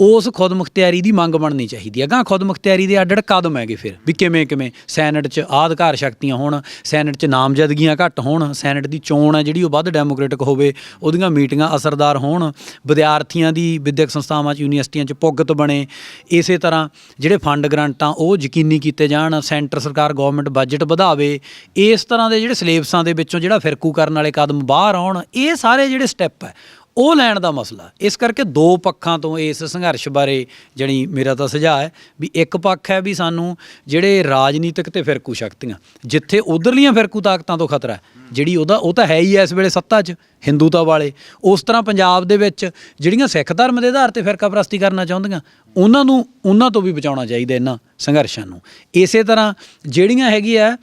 ਉਸ ਖੁਦਮੁਖਤਿਆਰੀ ਦੀ ਮੰਗ ਬਣਨੀ ਚਾਹੀਦੀ ਹੈ। ਅਗਾਂਹ ਖੁਦਮੁਖਤਿਆਰੀ ਦੇ ਅੱਡ ਅੱਡ ਕਦਮ ਹੈਗੇ ਫਿਰ। ਵੀ ਕਿਵੇਂ ਕਿਵੇਂ? ਸੈਨੇਟ 'ਚ ਆਹ ਸ਼ਕਤੀਆਂ ਹੋਣ, ਸੈਨੇਟ 'ਚ ਨਾਮਜ਼ਦਗੀਆਂ ਘੱਟ ਹੋਣ, ਸੈਨੇਟ ਦੀ ਚੋਣ ਹੈ ਜਿਹੜੀ ਉਹ ਵੱਧ ਡੈਮੋਕ੍ਰੈਟਿਕ ਹੋਵੇ, ਉਹਦੀਆਂ ਮੀਟਿੰਗਾਂ ਅਸਰਦਾਰ ਹੋਣ, ਵਿਦਿਆਰਥੀਆਂ ਦੀ ਵਿਦਿਅਕ ਸੰਸਥਾਵਾਂ 'ਚ, ਯੂਨੀਵਰਸਿਟੀਆਂ 'ਚ ਭੁਗਤ ਬਣੇ। ਇਸੇ ਤਰ੍ਹਾਂ ਜਿਹੜੇ ਫੰਡ ਗ੍ਰਾਂਟਾਂ ਉਹ ਯਕੀਨੀ ਕੀਤੇ ਜਾਣ, ਸੈਂਟਰ ਸਰਕਾਰ, ਗਵਰਨਮੈਂਟ ਬਜਟ ਵਧਾਵੇ, ਇਸ ਤਰ੍ਹਾਂ ਦੇ ਜਿਹੜੇ ਸਿਲੇਬਸਾਂ ਦੇ ਵਿੱਚੋਂ ਜਿਹੜਾ ਫਿਰਕੂ ਕਰਨ ਵਾਲੇ ਕਦਮ ਬਾਹਰ ਆਉਣ, ਇਹ ਸਾਰੇ ਜਿਹੜੇ ਸਟੈਪ ਹੈ ਉਹ ਲੈਣ ਦਾ ਮਸਲਾ ਇਸ ਕਰਕੇ ਦੋ ਪੱਖਾਂ ਤੋਂ ਇਸ ਸੰਘਰਸ਼ ਬਾਰੇ ਜਣੀ ਮੇਰਾ ਤਾਂ ਸੁਝਾਅ ਹੈ ਵੀ ਇੱਕ ਪੱਖ ਹੈ ਵੀ ਸਾਨੂੰ ਜਿਹੜੇ ਰਾਜਨੀਤਿਕ ਤੇ ਫਿਰਕੂ ਸ਼ਕਤੀਆਂ, ਜਿੱਥੇ ਉਧਰਲੀਆਂ ਫਿਰਕੂ ਤਾਕਤਾਂ ਤੋਂ ਖਤਰਾ ਜਿਹੜੀ ਉਹਦਾ, ਉਹ ਤਾਂ ਹੈ ਹੀ ਐ ਇਸ ਵੇਲੇ ਸੱਤਾ 'ਚ, ਹਿੰਦੂਤਾ ਵਾਲੇ। ਉਸ ਤਰ੍ਹਾਂ ਪੰਜਾਬ ਦੇ ਵਿੱਚ ਜਿਹੜੀਆਂ ਸਿੱਖ ਧਰਮ ਦੇ ਆਧਾਰ ਤੇ ਫਿਰਕਾ ਪ੍ਰਸਤੀ ਕਰਨਾ ਚਾਹੁੰਦੀਆਂ, ਉਹਨਾਂ ਨੂੰ, ਉਹਨਾਂ ਤੋਂ ਵੀ ਬਚਾਉਣਾ ਚਾਹੀਦਾ ਇਹਨਾਂ ਸੰਘਰਸ਼ਾਂ ਨੂੰ। ਇਸੇ ਤਰ੍ਹਾਂ ਜਿਹੜੀਆਂ ਹੈਗੀ ਆ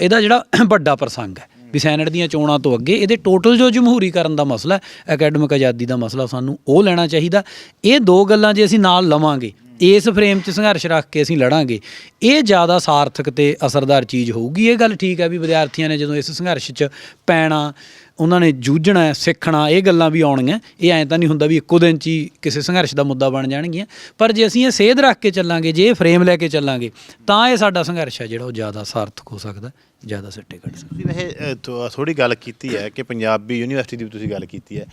ਇਹਦਾ ਜਿਹੜਾ ਵੱਡਾ ਪ੍ਰਸੰਗ ਹੈ ਵੀ ਸੈਨੇਟ ਦੀਆਂ ਚੋਣਾਂ ਤੋਂ ਅੱਗੇ ਇਹਦੇ ਟੋਟਲ ਜੋ ਜਮਹੂਰੀ ਕਰਨ ਦਾ ਮਸਲਾ ਅਕੈਡਮਿਕ ਆਜ਼ਾਦੀ ਦਾ ਮਸਲਾ ਸਾਨੂੰ ਉਹ ਲੈਣਾ ਚਾਹੀਦਾ। ਇਹ ਦੋ ਗੱਲਾਂ ਜੇ ਅਸੀਂ ਨਾਲ ਲਵਾਂਗੇ, ਇਸ ਫਰੇਮ 'ਚ ਸੰਘਰਸ਼ ਰੱਖ ਕੇ ਅਸੀਂ ਲੜਾਂਗੇ, ਇਹ ਜ਼ਿਆਦਾ ਸਾਰਥਕ ਤੇ ਅਸਰਦਾਰ ਚੀਜ਼ ਹੋਊਗੀ। ਇਹ ਗੱਲ ਠੀਕ ਹੈ ਵੀ ਵਿਦਿਆਰਥੀਆਂ ਨੇ ਜਦੋਂ ਇਸ ਸੰਘਰਸ਼ 'ਚ ਪੈਣਾ ਉਹਨਾਂ ਨੇ ਜੂਝਣਾ ਸਿੱਖਣਾ, ਇਹ ਗੱਲਾਂ ਵੀ ਆਉਣਗੀਆਂ। ਇਹ ਐਂ ਤਾਂ ਨਹੀਂ ਹੁੰਦਾ ਵੀ ਇੱਕੋ ਦਿਨ 'ਚ ਹੀ ਕਿਸੇ ਸੰਘਰਸ਼ ਦਾ ਮੁੱਦਾ ਬਣ ਜਾਣਗੀਆਂ। ਪਰ ਜੇ ਅਸੀਂ ਇਹ ਸੇਧ ਰੱਖ ਕੇ ਚੱਲਾਂਗੇ, ਜੇ ਇਹ ਫਰੇਮ ਲੈ ਕੇ ਚੱਲਾਂਗੇ, ਤਾਂ ਇਹ ਸਾਡਾ ਸੰਘਰਸ਼ ਹੈ ਜਿਹੜਾ ਉਹ ਜ਼ਿਆਦਾ ਸਾਰਥਕ ਹੋ ਸਕਦਾ ਜ਼ਿਆਦਾ ਸਿੱਟੇ ਕੱਢ ਸਕਦਾ ਤੁਸੀਂ ਵੈਸੇ ਥੋੜੀ ਗੱਲ ਕੀਤੀ ਹੈ ਕਿ ਪੰਜਾਬੀ ਯੂਨੀਵਰਸਿਟੀ ਦੀ ਵੀ ਤੁਸੀਂ ਗੱਲ ਕੀਤੀ ਹੈ।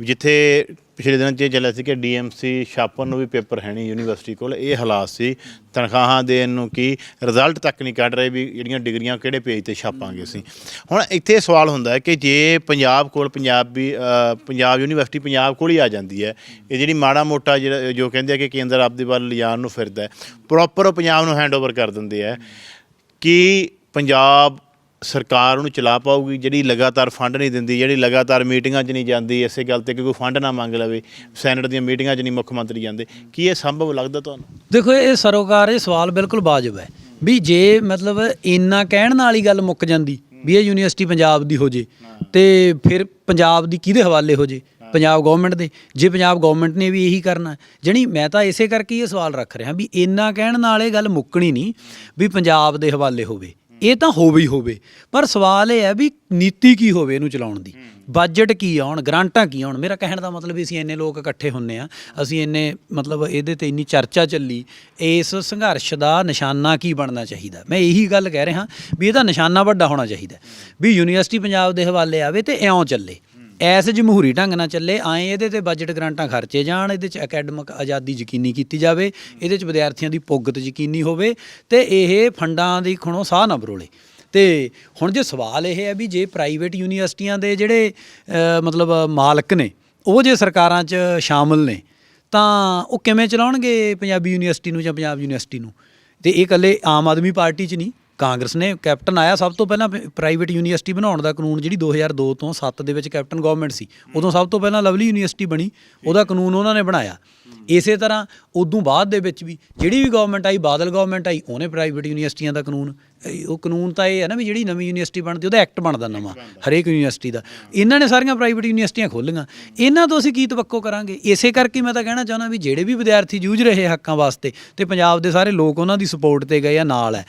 ਜਿੱਥੇ ਪਿਛਲੇ ਦਿਨਾਂ 'ਚ ਇਹ ਚੱਲਿਆ ਸੀ ਕਿ ਡੀਐਮਸੀ ਛਾਪਣ ਨੂੰ ਵੀ ਪੇਪਰ ਹੈ ਨਹੀਂ ਯੂਨੀਵਰਸਿਟੀ ਕੋਲ। ਇਹ ਹਾਲਾਤ ਸੀ। ਤਨਖਾਹਾਂ ਦੇਣ ਨੂੰ ਕੀ ਰਿਜ਼ਲਟ ਤੱਕ ਨਹੀਂ ਕੱਢ ਰਹੇ ਵੀ ਜਿਹੜੀਆਂ ਡਿਗਰੀਆਂ ਕਿਹੜੇ ਪੇਜ ਤੇ ਛਾਪਾਂਗੇ ਅਸੀਂ। ਹੁਣ ਇੱਥੇ ਸਵਾਲ ਹੁੰਦਾ ਹੈ ਕਿ ਜੇ ਪੰਜਾਬ ਕੋਲ ਪੰਜਾਬੀ ਅ, ਪੰਜਾਬ ਯੂਨੀਵਰਸਿਟੀ ਪੰਜਾਬ ਕੋਲ ਹੀ ਆ ਜਾਂਦੀ ਹੈ ਇਹ ਜਿਹੜੀ ਮਾੜਾ ਮੋਟਾ ਜਿਹੜਾ ਜੋ ਕਹਿੰਦੇ ਆ ਕਿ ਕੇਂਦਰ ਆਪਦੇ ਵੱਲ ਲਿਜਾਣ ਨੂੰ ਫਿਰਦਾ ਹੈ ਪ੍ਰੋਪਰ ਪੰਜਾਬ ਨੂੰ ਹੈਂਡਓਵਰ ਕਰ ਦਿੰਦੇ ਆ ਕਿ ਪੰਜਾਬ ਸਰਕਾਰ ਉਹਨੂੰ ਚਲਾ ਪਾਊਗੀ, ਜਿਹੜੀ ਲਗਾਤਾਰ ਫੰਡ ਨਹੀਂ ਦਿੰਦੀ, ਜਿਹੜੀ ਲਗਾਤਾਰ ਮੀਟਿੰਗਾਂ 'ਚ ਨਹੀਂ ਜਾਂਦੀ, ਇਸੇ ਗੱਲ ਤੇ ਕਿ ਕੋਈ ਫੰਡ ਨਾ ਮੰਗ ਲਵੇ, ਸੈਨੇਟ ਦੀਆਂ ਮੀਟਿੰਗਾਂ 'ਚ ਨਹੀਂ ਮੁੱਖ ਮੰਤਰੀ ਜਾਂਦੇ। ਕੀ ਇਹ ਸੰਭਵ ਲੱਗਦਾ ਤੁਹਾਨੂੰ? ਦੇਖੋ, ਇਹ ਸਰੋਕਾਰ, ਇਹ ਸਵਾਲ ਬਿਲਕੁਲ ਵਾਜਬ ਹੈ ਵੀ ਜੇ ਮਤਲਬ ਇੰਨਾ ਕਹਿਣ ਨਾਲ ਹੀ ਗੱਲ ਮੁੱਕ ਜਾਂਦੀ ਵੀ ਇਹ ਯੂਨੀਵਰਸਿਟੀ ਪੰਜਾਬ ਦੀ ਹੋ ਜੇ, ਤੇ ਫਿਰ ਪੰਜਾਬ ਦੀ ਕਿਹਦੇ ਹਵਾਲੇ ਹੋ ਜੇ? ਪੰਜਾਬ ਗਵਰਨਮੈਂਟ ਦੇ। ਜੇ ਪੰਜਾਬ ਗਵਰਨਮੈਂਟ ਨੇ ਵੀ ਇਹੀ ਕਰਨਾ, ਜਣੀ ਮੈਂ ਤਾਂ ਇਸੇ ਕਰਕੇ ਇਹ ਸਵਾਲ ਰੱਖ ਰਿਹਾ ਵੀ ਇੰਨਾ ਕਹਿਣ ਨਾਲ ਇਹ ਗੱਲ ਮੁੱਕਣੀ ਨਹੀਂ ਵੀ ਪੰਜਾਬ ਦੇ ਹਵਾਲੇ ਹੋਵੇ। ਇਹ ਤਾਂ ਹੋਵੇ ਹੀ ਹੋਵੇ। ਪਰ ਸਵਾਲ ਇਹ ਹੈ ਵੀ ਨੀਤੀ ਕੀ ਹੋਵੇ ਇਹਨੂੰ ਚਲਾਉਣ ਦੀ? ਬਜਟ ਕੀ ਆਉਣ ਗ੍ਰਾਂਟਾਂ ਕੀ ਆਉਣ ਮੇਰਾ ਕਹਿਣ ਦਾ ਮਤਲਬ ਵੀ ਅਸੀਂ ਇੰਨੇ ਲੋਕ ਇਕੱਠੇ ਹੁੰਨੇ ਆ, ਅਸੀਂ ਇੰਨੇ ਮਤਲਬ ਇਹਦੇ ਤੇ ਇੰਨੀ ਚਰਚਾ ਚੱਲੀ, ਇਸ ਸੰਘਰਸ਼ ਦਾ ਨਿਸ਼ਾਨਾ ਕੀ ਬਣਨਾ ਚਾਹੀਦਾ? ਮੈਂ ਇਹੀ ਗੱਲ ਕਹਿ ਰਿਹਾ ਵੀ ਇਹਦਾ ਨਿਸ਼ਾਨਾ ਵੱਡਾ ਹੋਣਾ ਚਾਹੀਦਾ। ਵੀ ਯੂਨੀਵਰਸਿਟੀ ਪੰਜਾਬ ਦੇ ਹਵਾਲੇ ਆਵੇ ਤੇ ਇਉਂ ਚੱਲੇ। ਐਸ ਜਮਹੂਰੀ ਢੰਗ ਨਾਲ ਚੱਲੇ ਆਏ ਇਹਦੇ ਤੇ ਬਜਟ ਗ੍ਰਾਂਟਾਂ ਖਰਚੇ ਜਾਣ, ਇਹਦੇ ਚ ਅਕੈਡਮਿਕ ਆਜ਼ਾਦੀ ਯਕੀਨੀ ਕੀਤੀ ਜਾਵੇ, ਇਹਦੇ ਚ ਵਿਦਿਆਰਥੀਆਂ ਦੀ ਪੁੱਗਤ ਯਕੀਨੀ ਹੋਵੇ, ਤੇ ਇਹ ਫੰਡਾਂ ਦੀ ਖਣੋ ਸਾਹ ਨਾ ਬਰੋਲੇ। ਤੇ ਹੁਣ ਜੇ ਸਵਾਲ ਇਹ ਹੈ ਵੀ ਜੇ ਪ੍ਰਾਈਵੇਟ ਯੂਨੀਵਰਸਿਟੀਆਂ ਦੇ ਜਿਹੜੇ ਮਤਲਬ ਮਾਲਕ ਨੇ, ਉਹ ਜੇ ਸਰਕਾਰਾਂ 'ਚ ਸ਼ਾਮਲ ਨੇ, ਤਾਂ ਉਹ ਕਿਵੇਂ ਚਲਾਉਣਗੇ ਪੰਜਾਬੀ ਯੂਨੀਵਰਸਿਟੀ ਨੂੰ ਜਾਂ ਪੰਜਾਬ ਯੂਨੀਵਰਸਿਟੀ ਨੂੰ? ਤੇ ਇਹ ਇਕੱਲੇ ਆਮ ਆਦਮੀ ਪਾਰਟੀ 'ਚ ਨਹੀਂ ਕਾਂਗਰਸ ਨੇ ਕੈਪਟਨ ਆਇਆ ਸਭ ਤੋਂ ਪਹਿਲਾਂ ਪ੍ਰਾਈਵੇਟ ਯੂਨੀਵਰਸਿਟੀ ਬਣਾਉਣ ਦਾ ਕਾਨੂੰਨ ਜਿਹੜੀ 2002 ਤੋਂ 7 ਦੇ ਵਿੱਚ ਕੈਪਟਨ ਗਵਰਨਮੈਂਟ ਸੀ, ਉਦੋਂ ਸਭ ਤੋਂ ਪਹਿਲਾਂ ਲਵਲੀ ਯੂਨੀਵਰਸਿਟੀ ਬਣੀ, ਉਹਦਾ ਕਾਨੂੰਨ ਉਹਨਾਂ ਨੇ ਬਣਾਇਆ। ਇਸੇ ਤਰ੍ਹਾਂ ਉਦੋਂ ਬਾਅਦ ਦੇ ਵਿੱਚ ਵੀ ਜਿਹੜੀ ਵੀ ਗਵਰਨਮੈਂਟ ਆਈ, ਬਾਦਲ ਗਵਰਨਮੈਂਟ ਆਈ, ਉਹਨੇ ਪ੍ਰਾਈਵੇਟ ਯੂਨੀਵਰਸਿਟੀਆਂ ਦਾ ਕਾਨੂੰਨ ਉਹ ਕਾਨੂੰਨ ਤਾਂ ਇਹ ਹੈ ਨਾ ਵੀ ਜਿਹੜੀ ਨਵੀਂ ਯੂਨੀਵਰਸਿਟੀ ਬਣਦੀ, ਉਹਦਾ ਐਕਟ ਬਣਦਾ ਨਵਾਂ, ਹਰੇਕ ਯੂਨੀਵਰਸਿਟੀ ਦਾ। ਇਹਨਾਂ ਨੇ ਸਾਰੀਆਂ ਪ੍ਰਾਈਵੇਟ ਯੂਨੀਵਰਸਿਟੀਆਂ ਖੋਲ੍ਹੀਆਂ। ਇਹਨਾਂ ਤੋਂ ਅਸੀਂ ਕੀ ਤਵੱਕੋ ਕਰਾਂਗੇ? ਇਸੇ ਕਰਕੇ ਮੈਂ ਤਾਂ ਕਹਿਣਾ ਚਾਹੁੰਦਾ ਵੀ ਜਿਹੜੇ ਵੀ ਵਿਦਿਆਰਥੀ ਜੂਝ ਰਹੇ ਹੱਕਾਂ ਵਾਸਤੇ, ਤੇ ਪੰਜਾਬ ਦੇ ਸਾਰੇ ਲੋਕ ਉਹਨਾਂ ਦੀ ਸਪੋਰਟ ਤੇ ਗਏ ਆ, ਨਾਲ ਹੈ।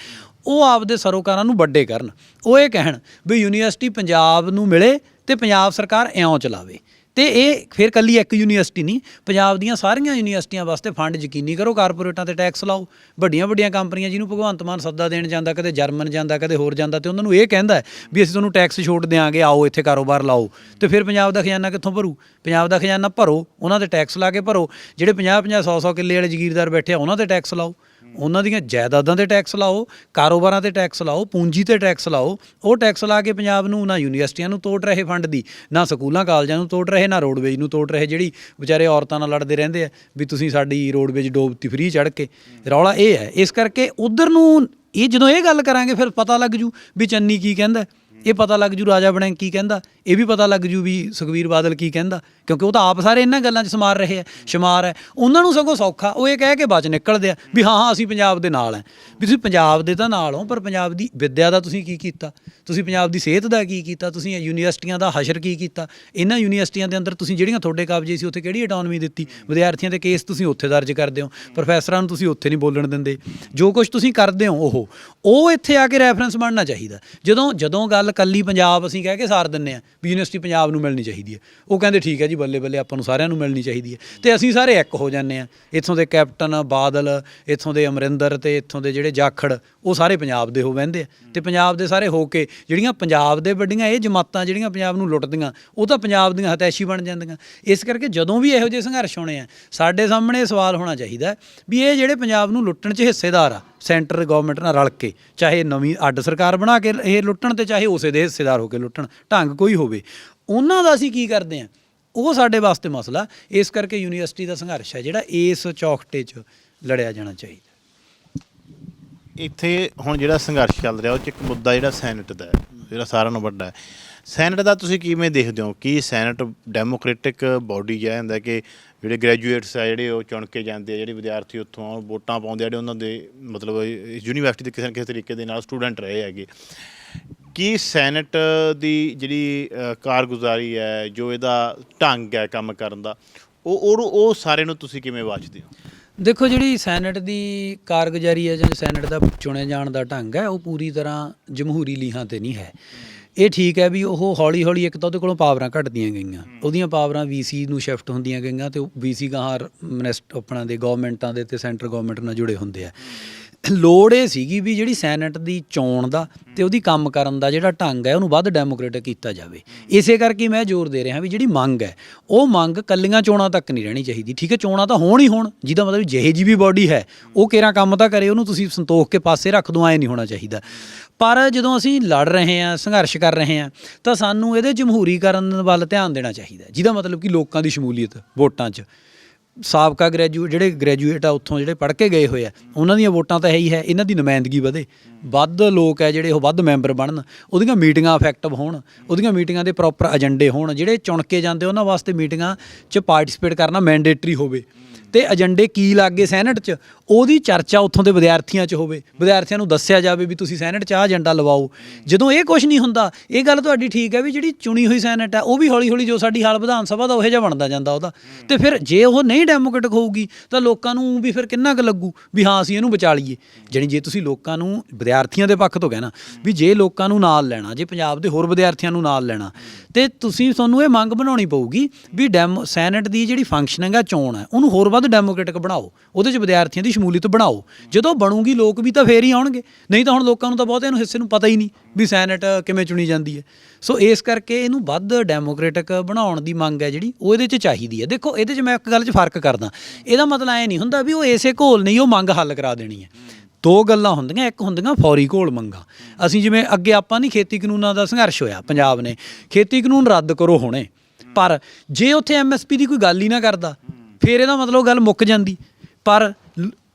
ਉਹ ਆਪਦੇ ਸਰੋਕਾਰਾਂ ਨੂੰ ਵੱਡੇ ਕਰਨ। ਉਹ ਇਹ ਕਹਿਣ ਵੀ ਯੂਨੀਵਰਸਿਟੀ ਪੰਜਾਬ ਨੂੰ ਮਿਲੇ ਤੇ ਪੰਜਾਬ ਸਰਕਾਰ ਇਉਂ ਚਲਾਵੇ। ਤੇ ਇਹ ਫਿਰ ਕੱਲੀ ਇੱਕ ਯੂਨੀਵਰਸਿਟੀ ਨਹੀਂ, ਪੰਜਾਬ ਦੀਆਂ ਸਾਰੀਆਂ ਯੂਨੀਵਰਸਿਟੀਆਂ ਵਾਸਤੇ ਫੰਡ ਯਕੀਨੀ ਕਰੋ, ਕਾਰਪੋਰੇਟਾਂ ਤੇ ਟੈਕਸ ਲਾਓ। ਵੱਡੀਆਂ ਵੱਡੀਆਂ ਕੰਪਨੀਆਂ ਜਿਹਨੂੰ ਭਗਵੰਤ ਮਾਨ ਸੱਦਾ ਦੇਣ ਜਾਂਦਾ, ਕਦੇ ਜਰਮਨ ਜਾਂਦਾ, ਕਦੇ ਹੋਰ ਜਾਂਦਾ, ਤੇ ਉਹਨਾਂ ਨੂੰ ਇਹ ਕਹਿੰਦਾ ਵੀ ਅਸੀਂ ਤੁਹਾਨੂੰ ਟੈਕਸ ਛੋਟ ਦੇਾਂਗੇ ਆਓ ਇੱਥੇ ਕਾਰੋਬਾਰ ਲਾਓ। ਤੇ ਫਿਰ ਪੰਜਾਬ ਦਾ ਖਜ਼ਾਨਾ ਕਿੱਥੋਂ ਭਰੂ? ਪੰਜਾਬ ਦਾ ਖਜ਼ਾਨਾ ਭਰੋ, ਉਹਨਾਂ ਤੇ ਟੈਕਸ ਲਾ ਕੇ ਭਰੋ। ਜਿਹੜੇ 50 50 100 100 ਕਿੱਲੇ ਵਾਲੇ ਜ਼ਗੀਰਦਾਰ ਬੈਠੇ ਆ, ਉਹਨਾਂ ਤੇ ਟੈਕਸ ਲਾਓ। ਉਹਨਾਂ ਦੀਆਂ ਜਾਇਦਾਦਾਂ ਤੇ ਟੈਕਸ ਲਾਓ, ਕਾਰੋਬਾਰਾਂ ਤੇ ਟੈਕਸ ਲਾਓ, ਪੂੰਜੀ ਤੇ ਟੈਕਸ ਲਾਓ, ਉਹ ਟੈਕਸ ਲਾ ਕੇ ਪੰਜਾਬ ਨੂੰ ਨਾ ਯੂਨੀਵਰਸਿਟੀਆਂ ਨੂੰ ਤੋੜ ਰਹੇ ਫੰਡ ਦੀ, ਨਾ ਸਕੂਲਾਂ, ਕਾਲਜਾਂ ਨੂੰ ਤੋੜ ਰਹੇ, ਨਾ ਰੋਡਵੇਜ ਨੂੰ ਤੋੜ ਰਹੇ, ਜਿਹੜੀ ਵਿਚਾਰੇ ਔਰਤਾਂ ਨਾਲ ਲੜਦੇ ਰਹਿੰਦੇ ਆ, ਵੀ ਤੁਸੀਂ ਸਾਡੀ ਰੋਡਵੇਜ ਡੋਬਤੀ ਫ੍ਰੀ ਚੜ੍ਹ ਕੇ। ਰੌਲਾ ਇਹ ਹੈ, ਇਸ ਕਰਕੇ ਉਧਰ ਨੂੰ ਇਹ ਜਦੋਂ ਇਹ ਗੱਲ ਕਰਾਂਗੇ, ਫਿਰ ਪਤਾ ਲੱਗ ਜੂ ਵੀ ਚੰਨੀ ਕੀ ਕਹਿੰਦਾ, ਇਹ ਪਤਾ ਲੱਗ ਜੂ ਰਾਜਾ ਬਣੈਂਕ ਕੀ ਕਹਿੰਦਾ, ਇਹ ਵੀ ਪਤਾ ਲੱਗ ਜੂ ਵੀ ਸੁਖਵੀਰ ਬਾਦਲ ਕੀ ਕਹਿੰਦਾ ਕਿਉਂਕਿ ਉਹ ਤਾਂ ਆਪ ਸਾਰੇ ਇਹਨਾਂ ਗੱਲਾਂ 'ਚ ਸਮਾਰ ਰਹੇ ਆ, ਸ਼ਮਾਰ ਹੈ ਉਹਨਾਂ ਨੂੰ ਸਗੋਂ ਸੌਖਾ, ਉਹ ਇਹ ਕਹਿ ਕੇ ਬਚ ਨਿਕਲਦੇ ਆ ਵੀ ਹਾਂ ਹਾਂ, ਅਸੀਂ ਪੰਜਾਬ ਦੇ ਨਾਲ ਹੈ ਵੀ ਤੁਸੀਂ ਪੰਜਾਬ ਦੇ ਤਾਂ ਨਾਲ ਹੋ, ਪਰ ਪੰਜਾਬ ਦੀ ਵਿੱਦਿਆ ਦਾ ਤੁਸੀਂ ਕੀ ਕੀਤਾ? ਤੁਸੀਂ ਪੰਜਾਬ ਦੀ ਸਿਹਤ ਦਾ ਕੀ ਕੀਤਾ? ਤੁਸੀਂ ਯੂਨੀਵਰਸਿਟੀਆਂ ਦਾ ਹਸ਼ਰ ਕੀ ਕੀਤਾ? ਇਹਨਾਂ ਯੂਨੀਵਰਸਿਟੀਆਂ ਦੇ ਅੰਦਰ ਤੁਸੀਂ ਜਿਹੜੀਆਂ ਤੁਹਾਡੇ ਕਬਜ਼ੇ ਸੀ, ਉੱਥੇ ਕਿਹੜੀ ਆਟੋਨਮੀ ਦਿੱਤੀ? ਵਿਦਿਆਰਥੀਆਂ ਦੇ ਕੇਸ ਤੁਸੀਂ ਉੱਥੇ ਦਰਜ ਕਰਦੇ ਹੋ ਪ੍ਰੋਫੈਸਰਾਂ ਨੂੰ ਤੁਸੀਂ ਉੱਥੇ ਨਹੀਂ ਬੋਲਣ ਦਿੰਦੇ। ਜੋ ਕੁਝ ਤੁਸੀਂ ਕਰਦੇ ਹੋ ਉਹ ਉਹ ਇੱਥੇ ਆ ਕੇ ਰੈਫਰੈਂਸ ਬਣਨਾ ਚਾਹੀਦਾ। ਜਦੋਂ ਜਦੋਂ ਗੱਲ ਕੱਲੀ ਪੰਜਾਬ ਅਸੀਂ ਕਹਿ ਕੇ ਸਾਰ ਦਿੰਨੇ ਆ, ਵੀ ਯੂਨੀਵਰਸਿਟੀ ਪੰਜਾਬ ਨੂੰ ਮਿਲਣੀ ਚਾਹੀਦੀ ਹੈ। ਉਹ ਕਹਿੰਦੇ ਠੀਕ ਹੈ ਜੀ ਬੱਲੇ ਬੱਲੇ ਆਪਾਂ ਨੂੰ ਸਾਰਿਆਂ ਨੂੰ ਮਿਲਣੀ ਚਾਹੀਦੀ ਹੈ। ਤੇ ਅਸੀਂ ਸਾਰੇ ਇੱਕ ਹੋ ਜਾਂਦੇ ਆ ਇੱਥੋਂ ਦੇ ਕੈਪਟਨ ਬਾਦਲ, ਇੱਥੋਂ ਦੇ ਅਮਰਿੰਦਰ ਤੇ ਇੱਥੋਂ ਦੇ ਜਿਹੜੇ ਜਾਖੜ, ਉਹ ਸਾਰੇ ਪੰਜਾਬ ਦੇ ਹੋ ਬਹਿੰਦੇ ਆ। ਤੇ ਪੰਜਾਬ ਦੇ ਸਾਰੇ ਹੋ ਕੇ ਜਿਹੜੀਆਂ ਪੰਜਾਬ ਦੇ ਵੱਡੀਆਂ ਇਹ ਜਮਾਤਾਂ ਜਿਹੜੀਆਂ ਪੰਜਾਬ ਨੂੰ ਲੁੱਟਦੀਆਂ, ਉਹ ਤਾਂ ਪੰਜਾਬ ਦੀਆਂ ਹਤੈਸ਼ੀ ਬਣ ਜਾਂਦੀਆਂ। ਇਸ ਕਰਕੇ ਜਦੋਂ ਵੀ ਇਹੋ ਜਿਹੇ ਸੰਘਰਸ਼ ਹੋਣੇ ਆ, ਸਾਡੇ ਸਾਹਮਣੇ ਇਹ ਸਵਾਲ ਹੋਣਾ ਚਾਹੀਦਾ ਵੀ ਇਹ ਜਿਹੜੇ ਪੰਜਾਬ ਨੂੰ ਲੁੱਟਣ 'ਚ ਹਿੱਸੇਦਾਰ ਆ, ਸੈਂਟਰ ਗਵਰਨਮੈਂਟ ਨਾਲ ਰਲ ਕੇ, ਚਾਹੇ ਨਵੀਂ ਅੱਡ ਸਰਕਾਰ ਬਣਾ ਕੇ ਇਹ ਲੁੱਟਣ ਤੇ ਚਾਹੇ ਉਸੇ ਦੇ ਹਿੱਸੇਦਾਰ ਹੋ ਕੇ ਲੁੱਟਣ, ਢੰਗ ਕੋਈ ਹੋਵੇ। ਉਹਨਾਂ ਦਾ ਅਸੀਂ ਕੀ ਕਰਦੇ ਆ? ਉਹ ਸਾਡੇ ਵਾਸਤੇ ਮਸਲਾ ਇਸ ਕਰਕੇ ਯੂਨੀਵਰਸਿਟੀ ਦਾ ਸੰਘਰਸ਼ ਹੈ ਜਿਹੜਾ ਇਸ ਚੌਕਟੇ 'ਚ ਲੜਿਆ ਜਾਣਾ ਚਾਹੀਦਾ। ਇੱਥੇ ਹੁਣ ਜਿਹੜਾ ਸੰਘਰਸ਼ ਚੱਲ ਰਿਹਾ ਉਹ ਚ ਇੱਕ ਮੁੱਦਾ ਜਿਹੜਾ ਸੈਨੇਟ ਦਾ ਹੈ ਜਿਹੜਾ ਸਾਰਿਆਂ ਨੂੰ ਵੱਡਾ ਹੈ। ਸੈਨੇਟ ਦਾ ਤੁਸੀਂ ਕਿਵੇਂ ਦੇਖਦੇ ਹੋ ਕਿ ਸੈਨੇਟ ਡੈਮੋਕ੍ਰੈਟਿਕ ਬਾਡੀ ਜਿਹਾ ਹੁੰਦਾ ਕਿ ਜਿਹੜੇ ਗ੍ਰੈਜੂਏਟਸ ਆ ਜਿਹੜੇ ਉਹ ਚੁਣ ਕੇ ਜਾਂਦੇ ਆ ਜਿਹੜੇ ਵਿਦਿਆਰਥੀ ਉੱਥੋਂ ਆਉਣ, ਵੋਟਾਂ ਪਾਉਂਦੇ ਆ ਜਿਹੜੇ ਉਹਨਾਂ ਦੇ ਮਤਲਬ ਯੂਨੀਵਰਸਿਟੀ ਦੇ ਕਿਸੇ ਨਾ ਕਿਸੇ ਤਰੀਕੇ ਦੇ ਨਾਲ ਸਟੂਡੈਂਟ ਰਹੇ ਹੈਗੇ। ਕੀ ਸੈਨੇਟ ਦੀ ਜਿਹੜੀ ਕਾਰਗੁਜ਼ਾਰੀ ਹੈ, ਜੋ ਇਹਦਾ ਢੰਗ ਹੈ ਕੰਮ ਕਰਨ ਦਾ, ਉਹ ਉਹ ਉਹ ਸਾਰੇ ਨੂੰ ਤੁਸੀਂ ਕਿਵੇਂ ਵਾਚਦੇ ਹੋ? ਦੇਖੋ ਜਿਹੜੀ ਸੈਨੇਟ ਦੀ ਕਾਰਗੁਜ਼ਾਰੀ ਹੈ ਜਾਂ ਸੈਨੇਟ ਦਾ ਚੁਣੇ ਜਾਣ ਦਾ ਢੰਗ ਹੈ, ਉਹ ਪੂਰੀ ਤਰ੍ਹਾਂ ਜਮਹੂਰੀ ਲੀਹਾਂ ਤੇ ਨਹੀਂ ਹੈ। ਇਹ ਠੀਕ ਹੈ ਵੀ ਉਹ ਹੌਲੀ ਹੌਲੀ ਇੱਕ ਤਾਂ ਉਹਦੇ ਕੋਲੋਂ ਪਾਵਰਾਂ ਘਟਦੀਆਂ ਗਈਆਂ। ਉਹਦੀਆਂ ਪਾਵਰਾਂ ਵੀਸੀ ਨੂੰ ਸ਼ਿਫਟ ਹੁੰਦੀਆਂ ਗਈਆਂ ਤੇ ਵੀਸੀ ਗਾਹਾਂ ਮਿਨਿਸਟ ਆਪਣਾ ਦੇ ਗਵਰਨਮੈਂਟਾਂ ਦੇ ਤੇ ਸੈਂਟਰ ਗਵਰਨਮੈਂਟ ਨਾਲ ਜੁੜੇ ਹੁੰਦੇ ਆ। ਲੋੜ ਇਹ ਸੀਗੀ ਵੀ ਜਿਹੜੀ ਸੈਨੇਟ ਦੀ ਚੋਣ ਦਾ ਤੇ ਉਹਦੀ ਕੰਮ ਕਰਨ ਦਾ ਜਿਹੜਾ ਢੰਗ ਹੈ, ਉਹਨੂੰ ਵੱਧ ਡੈਮੋਕ੍ਰੇਟਿਕ ਕੀਤਾ ਜਾਵੇ। ਇਸੇ ਕਰਕੇ ਮੈਂ ਜ਼ੋਰ ਦੇ ਰਿਹਾ ਵੀ ਜਿਹੜੀ ਮੰਗ ਹੈ, ਉਹ ਮੰਗ ਕੱਲੀਆਂ ਚੋਣਾਂ ਤੱਕ ਨਹੀਂ ਰਹਿਣੀ ਚਾਹੀਦੀ। ਠੀਕ ਹੈ, ਚੋਣਾਂ ਤਾਂ ਹੋਣ ਹੀ ਹੋਣ, ਜਿਹਦਾ ਮਤਲਬ ਜਿਹੇ ਜੀ ਵੀ ਬਾਡੀ ਹੈ, ਉਹ ਕਿਹੜਾ ਕੰਮ ਤਾਂ ਕਰੇ, ਉਹਨੂੰ ਤੁਸੀਂ ਸੰਤੋਖ ਕੇ ਪਾਸੇ ਰੱਖ ਦੋ, ਐ ਨਹੀਂ ਹੋਣਾ ਚਾਹੀਦਾ। ਪਰ ਜਦੋਂ ਅਸੀਂ ਲੜ ਰਹੇ ਹਾਂ, ਸੰਘਰਸ਼ ਕਰ ਰਹੇ ਹਾਂ, ਤਾਂ ਸਾਨੂੰ ਇਹਦੇ ਜਮਹੂਰੀਕਰਨ ਵੱਲ ਧਿਆਨ ਦੇਣਾ ਚਾਹੀਦਾ ਜਿਹਦਾ ਮਤਲਬ ਕਿ ਲੋਕਾਂ ਦੀ ਸ਼ਮੂਲੀਅਤ ਵੋਟਾਂ 'ਚ। ਸਾਬਕਾ ਗ੍ਰੈਜੂਏਟ ਜਿਹੜੇ ਗ੍ਰੈਜੂਏਟ ਆ ਉੱਥੋਂ ਜਿਹੜੇ ਪੜ੍ਹ ਕੇ ਗਏ ਹੋਏ ਆ, ਉਹਨਾਂ ਦੀਆਂ ਵੋਟਾਂ ਤਾਂ ਹੈ ਹੀ ਹੈ ਇਹਨਾਂ ਦੀ ਨੁਮਾਇੰਦਗੀ ਵਧੇ। ਵੱਧ ਲੋਕ ਹੈ ਜਿਹੜੇ ਉਹ ਵੱਧ ਮੈਂਬਰ ਬਣਨ, ਉਹਦੀਆਂ ਮੀਟਿੰਗਾਂ ਇਫੈਕਟਿਵ ਹੋਣ, ਉਹਦੀਆਂ ਮੀਟਿੰਗਾਂ ਦੇ ਪ੍ਰੋਪਰ ਏਜੰਡੇ ਹੋਣ, ਜਿਹੜੇ ਚੁਣ ਕੇ ਜਾਂਦੇ ਉਹਨਾਂ ਵਾਸਤੇ ਮੀਟਿੰਗਾਂ 'ਚ ਪਾਰਟਿਸਿਪੇਟ ਕਰਨਾ ਮੈਂਡੇਟਰੀ ਹੋਵੇ। ਤੇ ਏਜੰਡੇ ਕੀ ਲੱਗੇ ਸੈਨੇਟ 'ਚ? ਉਹਦੀ ਚਰਚਾ ਉੱਥੋਂ ਦੇ ਵਿਦਿਆਰਥੀਆਂ 'ਚ ਹੋਵੇ। ਵਿਦਿਆਰਥੀਆਂ ਨੂੰ ਦੱਸਿਆ ਜਾਵੇ ਵੀ ਤੁਸੀਂ ਸੈਨੇਟ 'ਚ ਆਹ ਏਜੰਡਾ ਲਵਾਓ। ਜਦੋਂ ਇਹ ਕੁਝ ਨਹੀਂ ਹੁੰਦਾ, ਇਹ ਗੱਲ ਤੁਹਾਡੀ ਠੀਕ ਹੈ ਵੀ ਜਿਹੜੀ ਚੁਣੀ ਹੋਈ ਸੈਨੇਟ ਹੈ, ਉਹ ਵੀ ਹੌਲੀ ਹੌਲੀ ਜੋ ਸਾਡੀ ਹਾਲ ਵਿਧਾਨ ਸਭਾ ਦਾ ਉਹੋ ਜਿਹਾ ਬਣਦਾ ਜਾਂਦਾ ਉਹਦਾ। ਤੇ ਫਿਰ ਜੇ ਉਹ ਨਹੀਂ ਡੈਮੋਕ੍ਰੈਟਿਕ ਹੋਊਗੀ, ਤਾਂ ਲੋਕਾਂ ਨੂੰ ਵੀ ਫਿਰ ਕਿੰਨਾ ਕੁ ਲੱਗੂ ਵੀ ਹਾਂ, ਅਸੀਂ ਇਹਨੂੰ ਬਚਾ ਲਈਏ। ਜਾਣੀ ਜੇ ਤੁਸੀਂ ਲੋਕਾਂ ਨੂੰ ਵਿਦਿਆਰਥੀਆਂ ਦੇ ਪੱਖ ਤੋਂ ਕਹਿਣਾ ਵੀ ਜੇ ਲੋਕਾਂ ਨੂੰ ਨਾਲ ਲੈਣਾ, ਜੇ ਪੰਜਾਬ ਦੇ ਹੋਰ ਵਿਦਿਆਰਥੀਆਂ ਨੂੰ ਨਾਲ ਲੈਣਾ, ਤੇ ਤੁਸੀਂ ਤੁਹਾਨੂੰ ਇਹ ਮੰਗ ਬਣਾਉਣੀ ਪਊਗੀ ਵੀ ਡੈਮੋ, ਸੈਨੇਟ ਦੀ ਜਿਹੜੀ ਫੰਕਸ਼ਨਿੰਗ ਆ ਚੋਣ ਹੈ, ਉਹਨੂੰ ਹੋਰ ਵੱਧ ਡੈਮੋਕ੍ਰੇਟਿਕ ਬਣਾਓ, ਉਹਦੇ 'ਚ ਵਿਦਿਆਰਥੀਆਂ ਦੀ ਸ਼ਮੂਲੀਅਤ ਬਣਾਓ। ਜਦੋਂ ਬਣੂਗੀ, ਲੋਕ ਵੀ ਤਾਂ ਫੇਰ ਹੀ ਆਉਣਗੇ। ਨਹੀਂ ਤਾਂ ਹੁਣ ਲੋਕਾਂ ਨੂੰ ਤਾਂ ਬਹੁਤ ਇਹਨੂੰ ਹਿੱਸੇ ਨੂੰ ਪਤਾ ਹੀ ਨਹੀਂ ਵੀ ਸੈਨੇਟ ਕਿਵੇਂ ਚੁਣੀ ਜਾਂਦੀ ਹੈ। ਸੋ ਇਸ ਕਰਕੇ ਇਹਨੂੰ ਵੱਧ ਡੈਮੋਕ੍ਰੇਟਿਕ ਬਣਾਉਣ ਦੀ ਮੰਗ ਹੈ ਜਿਹੜੀ, ਉਹ ਇਹਦੇ 'ਚ ਚਾਹੀਦੀ ਹੈ। ਦੇਖੋ, ਇਹਦੇ 'ਚ ਮੈਂ ਇੱਕ ਗੱਲ 'ਚ ਫ਼ਰਕ ਕਰਦਾ। ਇਹਦਾ ਮਤਲਬ ਐ ਨਹੀਂ ਹੁੰਦਾ ਵੀ ਉਹ ਇਸੇ ਘੋਲ ਨਹੀਂ, ਉਹ ਮੰਗ ਹੱਲ ਕਰਾ ਦੇਣੀ ਹੈ। ਦੋ ਗੱਲਾਂ ਹੁੰਦੀਆਂ, ਇੱਕ ਹੁੰਦੀਆਂ ਫੌਰੀ ਘੋਲ ਮੰਗਾਂ। ਅਸੀਂ ਜਿਵੇਂ ਅੱਗੇ ਆਪਾਂ ਨਹੀਂ ਖੇਤੀ ਕਾਨੂੰਨਾਂ ਦਾ ਸੰਘਰਸ਼ ਹੋਇਆ, ਪੰਜਾਬ ਨੇ। ਖੇਤੀ ਕਾਨੂੰਨ ਰੱਦ ਕਰੋ ਹੁਣੇ। ਪਰ ਜੇ ਉੱਥੇ ਐਮਐਸਪੀ ਦੀ ਕੋਈ ਗੱਲ ਹੀ ਨਾ ਕਰਦਾ ਫਿਰ ਇਹਦਾ ਮਤਲਬ ਗੱਲ ਮੁੱਕ ਜਾਂਦੀ। ਪਰ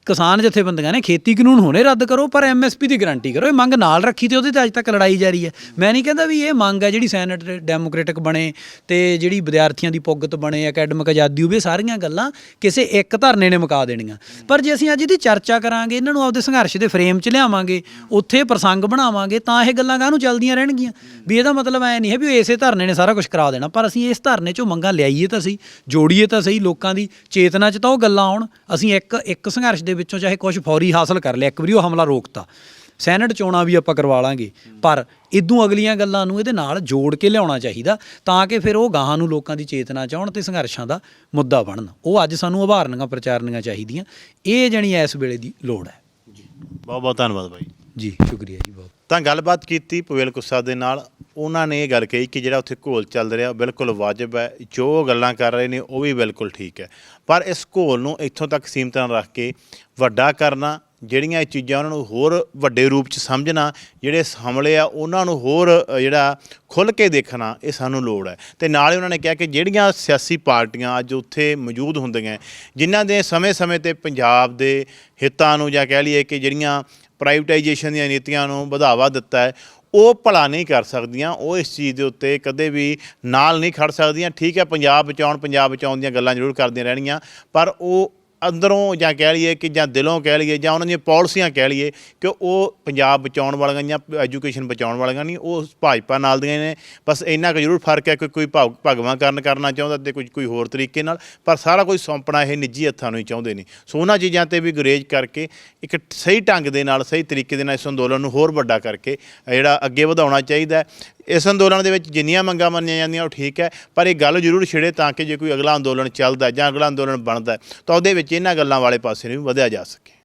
ਕਿਸਾਨ ਜਥੇਬੰਦੀਆਂ ਨੇ ਖੇਤੀ ਕਾਨੂੰਨ ਹੋਣੇ ਰੱਦ ਕਰੋ, ਪਰ ਐਮਐਸਪੀ ਦੀ ਗਾਰੰਟੀ ਕਰੋ। ਇਹ ਮੰਗ ਨਾਲ ਰੱਖੀ ਤੇ ਉਹਦੇ ਤੇ ਅੱਜ ਤੱਕ ਲੜਾਈ ਜਾਰੀ ਹੈ। ਮੈਂ ਨਹੀਂ ਕਹਿੰਦਾ ਵੀ ਇਹ ਮੰਗ ਹੈ ਜਿਹੜੀ ਸੈਨੇਟ ਡੈਮੋਕ੍ਰੈਟਿਕ ਬਣੇ ਤੇ ਜਿਹੜੀ ਵਿਦਿਆਰਥੀਆਂ ਦੀ ਪੁੱਗਤ ਬਣੇ ਅਕੈਡਮਿਕ ਆਜ਼ਾਦੀ ਹੋਵੇ ਇਹ ਸਾਰੀਆਂ ਗੱਲਾਂ ਕਿਸੇ ਇੱਕ ਧਰਨੇ ਨੇ ਮੁਕਾ ਦੇਣੀਆਂ। ਪਰ ਜੇ ਅਸੀਂ ਅੱਜ ਇਹਦੀ ਚਰਚਾ ਕਰਾਂਗੇ, ਇਹਨਾਂ ਨੂੰ ਆਪਦੇ ਸੰਘਰਸ਼ ਦੇ ਫਰੇਮ 'ਚ ਲਿਆਵਾਂਗੇ, ਉੱਥੇ ਪ੍ਰਸੰਗ ਬਣਾਵਾਂਗੇ, ਤਾਂ ਇਹ ਗੱਲਾਂ ਕਾਹਨੂੰ ਚੱਲਦੀਆਂ ਰਹਿਣਗੀਆਂ? ਵੀ ਇਹਦਾ ਮਤਲਬ ਐ ਨਹੀਂ ਹੈ ਵੀ ਇਸੇ ਧਰਨੇ ਨੇ ਸਾਰਾ ਕੁਝ ਕਰਾ ਦੇਣਾ, ਪਰ ਅਸੀਂ ਇਸ ਧਰਨੇ 'ਚੋਂ ਮੰਗਾਂ ਲਿਆਈਏ ਤਾਂ ਸਹੀ, ਜੋੜੀਏ ਤਾਂ ਸਹੀ, ਲੋਕਾਂ ਦੀ ਚੇਤਨਾ 'ਚ ਤਾਂ ਉਹ ਗੱਲਾਂ ਆਉਣ। ਅਸੀਂ ਇੱਕ ਇੱਕ ਸੰਘਰਸ਼ ਦੇ ਵਿੱਚੋਂ ਚਾਹੇ ਕੁਝ ਫੌਰੀ ਹਾਸਲ ਕਰ ਲਿਆ, ਇੱਕ ਵਾਰੀ ਉਹ ਹਮਲਾ ਰੋਕਤਾ। ਸੈਨੇਟ ਚੋਣਾਂ ਵੀ ਆਪਾਂ ਕਰਵਾ ਲਾਂਗੇ। ਪਰ ਇਦੋਂ ਅਗਲੀਆਂ ਗੱਲਾਂ ਨੂੰ ਇਹਦੇ ਨਾਲ ਜੋੜ ਕੇ ਲਿਆਉਣਾ ਚਾਹੀਦਾ, ਤਾਂ ਕਿ ਫਿਰ ਉਹ ਗਾਹਾਂ ਨੂੰ ਲੋਕਾਂ ਦੀ ਚੇਤਨਾ ਚ ਆਉਣ ਤੇ ਸੰਘਰਸ਼ਾਂ ਦਾ ਮੁੱਦਾ ਬਣਨ। ਉਹ ਅੱਜ ਸਾਨੂੰ ਉਭਾਰਨੀਆਂ, ਪ੍ਰਚਾਰਨੀਆਂ ਚਾਹੀਦੀਆਂ। ਇਹ ਜਣੀ ਇਸ ਵੇਲੇ ਦੀ ਲੋੜ ਹੈ। ਬਹੁਤ ਬਹੁਤ ਧੰਨਵਾਦ ਭਾਈ ਜੀ, ਸ਼ੁਕਰੀਆ ਜੀ ਬਹੁਤ। ਤਾਂ ਗੱਲਬਾਤ ਕੀਤੀ ਪਵੇਲ ਕੁੱਸਾ ਦੇ ਨਾਲ। ਉਹਨਾਂ ਨੇ ਇਹ ਗੱਲ ਕਹੀ ਕਿ ਜਿਹੜਾ ਉੱਥੇ ਘੋਲ ਚੱਲ ਰਿਹਾ, ਉਹ ਬਿਲਕੁਲ ਵਾਜਬ ਹੈ। ਜੋ ਗੱਲਾਂ ਕਰ ਰਹੇ ਨੇ, ਉਹ ਵੀ ਬਿਲਕੁਲ ਠੀਕ ਹੈ। ਪਰ ਇਸ ਘੋਲ ਨੂੰ ਇੱਥੋਂ ਤੱਕ ਸੀਮਤ ਨਾ ਰੱਖ ਕੇ ਵੱਡਾ ਕਰਨਾ, ਜਿਹੜੀਆਂ ਇਹ ਚੀਜ਼ਾਂ ਉਹਨਾਂ ਨੂੰ ਹੋਰ ਵੱਡੇ ਰੂਪ 'ਚ ਸਮਝਣਾ, ਜਿਹੜੇ ਹਮਲੇ ਆ, ਉਹਨਾਂ ਨੂੰ ਹੋਰ ਜਿਹੜਾ ਖੁੱਲ ਕੇ ਦੇਖਣਾ, ਇਹ ਸਾਨੂੰ ਲੋੜ ਹੈ। ਤੇ ਨਾਲ ਹੀ ਉਹਨਾਂ ਨੇ ਕਿਹਾ ਕਿ ਜਿਹੜੀਆਂ ਸਿਆਸੀ ਪਾਰਟੀਆਂ ਅੱਜ ਉੱਥੇ ਮੌਜੂਦ ਹੁੰਦੀਆਂ, ਜਿਨ੍ਹਾਂ ਦੇ ਸਮੇਂ-ਸਮੇਂ ਤੇ ਪੰਜਾਬ ਦੇ ਹਿੱਤਾਂ ਨੂੰ ਜਾਂ ਕਹਿ ਲਈਏ ਕਿ ਜਿਹੜੀਆਂ ਪ੍ਰਾਈਵੇਟਾਈਜੇਸ਼ਨ ਦੀਆਂ ਨੀਤੀਆਂ ਨੂੰ ਵਧਾਵਾ ਦਿੱਤਾ ਹੈ। ਉਹ ਭਲਾ ਨਹੀਂ ਕਰ ਸਕਦੀਆਂ। ਉਹ ਇਸ ਚੀਜ਼ ਦੇ ਉੱਤੇ ਕਦੇ ਵੀ ਨਾਲ ਨਹੀਂ ਖੜ ਸਕਦੀਆਂ। ਠੀਕ ਹੈ, ਪੰਜਾਬ ਬਚਾਉਣ ਪੰਜਾਬ ਬਚਾਉਣ ਦੀਆਂ ਗੱਲਾਂ ਜ਼ਰੂਰ ਕਰਦੀਆਂ ਰਹਿਣੀਆਂ। ਪਰ ਉਹ ਅੰਦਰੋਂ ਜਾਂ ਕਹਿ ਲਈਏ ਕਿ ਜਾਂ ਦਿਲੋਂ ਕਹਿ ਲਈਏ ਜਾਂ ਉਹਨਾਂ ਦੀਆਂ ਪਾਲਿਸੀਆਂ ਕਹਿ ਲਈਏ ਕਿ ਉਹ ਪੰਜਾਬ ਬਚਾਉਣ ਵਾਲੀਆਂ ਜਾਂ ਐਜੂਕੇਸ਼ਨ ਬਚਾਉਣ ਵਾਲੀਆਂ ਨਹੀਂ, ਉਹ ਭਾਜਪਾ ਨਾਲ ਦੀਆਂ ਨੇ। ਬਸ ਇੰਨਾ ਕੁ ਜ਼ਰੂਰ ਫ਼ਰਕ ਹੈ ਕਿ ਕੋਈ ਭਗ- ਭਗਵਾਂ ਕਰਨ ਕਰਨਾ ਚਾਹੁੰਦਾ ਤੇ ਕੁਝ, ਕੋਈ ਹੋਰ ਤਰੀਕੇ ਨਾਲ, ਪਰ ਸਾਰਾ ਕੁਝ ਸੌਂਪਣਾ ਇਹ ਨਿੱਜੀ ਹੱਥਾਂ ਨੂੰ ਹੀ ਚਾਹੁੰਦੇ ਨੇ। ਸੋ ਉਹਨਾਂ ਚੀਜ਼ਾਂ ਤੇ ਵੀ ਗੁਰੇਜ਼ ਕਰਕੇ ਇੱਕ ਸਹੀ ਢੰਗ ਦੇ ਨਾਲ, ਸਹੀ ਤਰੀਕੇ ਦੇ ਨਾਲ ਇਸ ਅੰਦੋਲਨ ਨੂੰ ਹੋਰ ਵੱਡਾ ਕਰਕੇ ਜਿਹੜਾ ਅੱਗੇ ਵਧਾਉਣਾ ਚਾਹੀਦਾ ਇਸ ਅੰਦੋਲਨ ਦੇ ਵਿੱਚ ਜਿੰਨੀਆਂ ਮੰਗਾਂ ਮੰਨੀਆਂ ਜਾਂਦੀਆਂ, ਉਹ ਠੀਕ ਹੈ, ਪਰ ਇਹ ਗੱਲ ਜ਼ਰੂਰ ਛਿੜੇ ਤਾਂ ਕਿ ਜੇ ਕੋਈ ਅਗਲਾ ਅੰਦੋਲਨ ਚੱਲਦਾ ਜਾਂ ਅਗਲਾ ਅੰਦੋਲਨ ਬਣਦਾ, ਤਾਂ ਉਹਦੇ ਵਿੱਚ ਇਹਨਾਂ ਗੱਲਾਂ ਵਾਲੇ ਪਾਸੇ ਨੂੰ ਵੀ ਵਧਿਆ ਜਾ ਸਕੇ।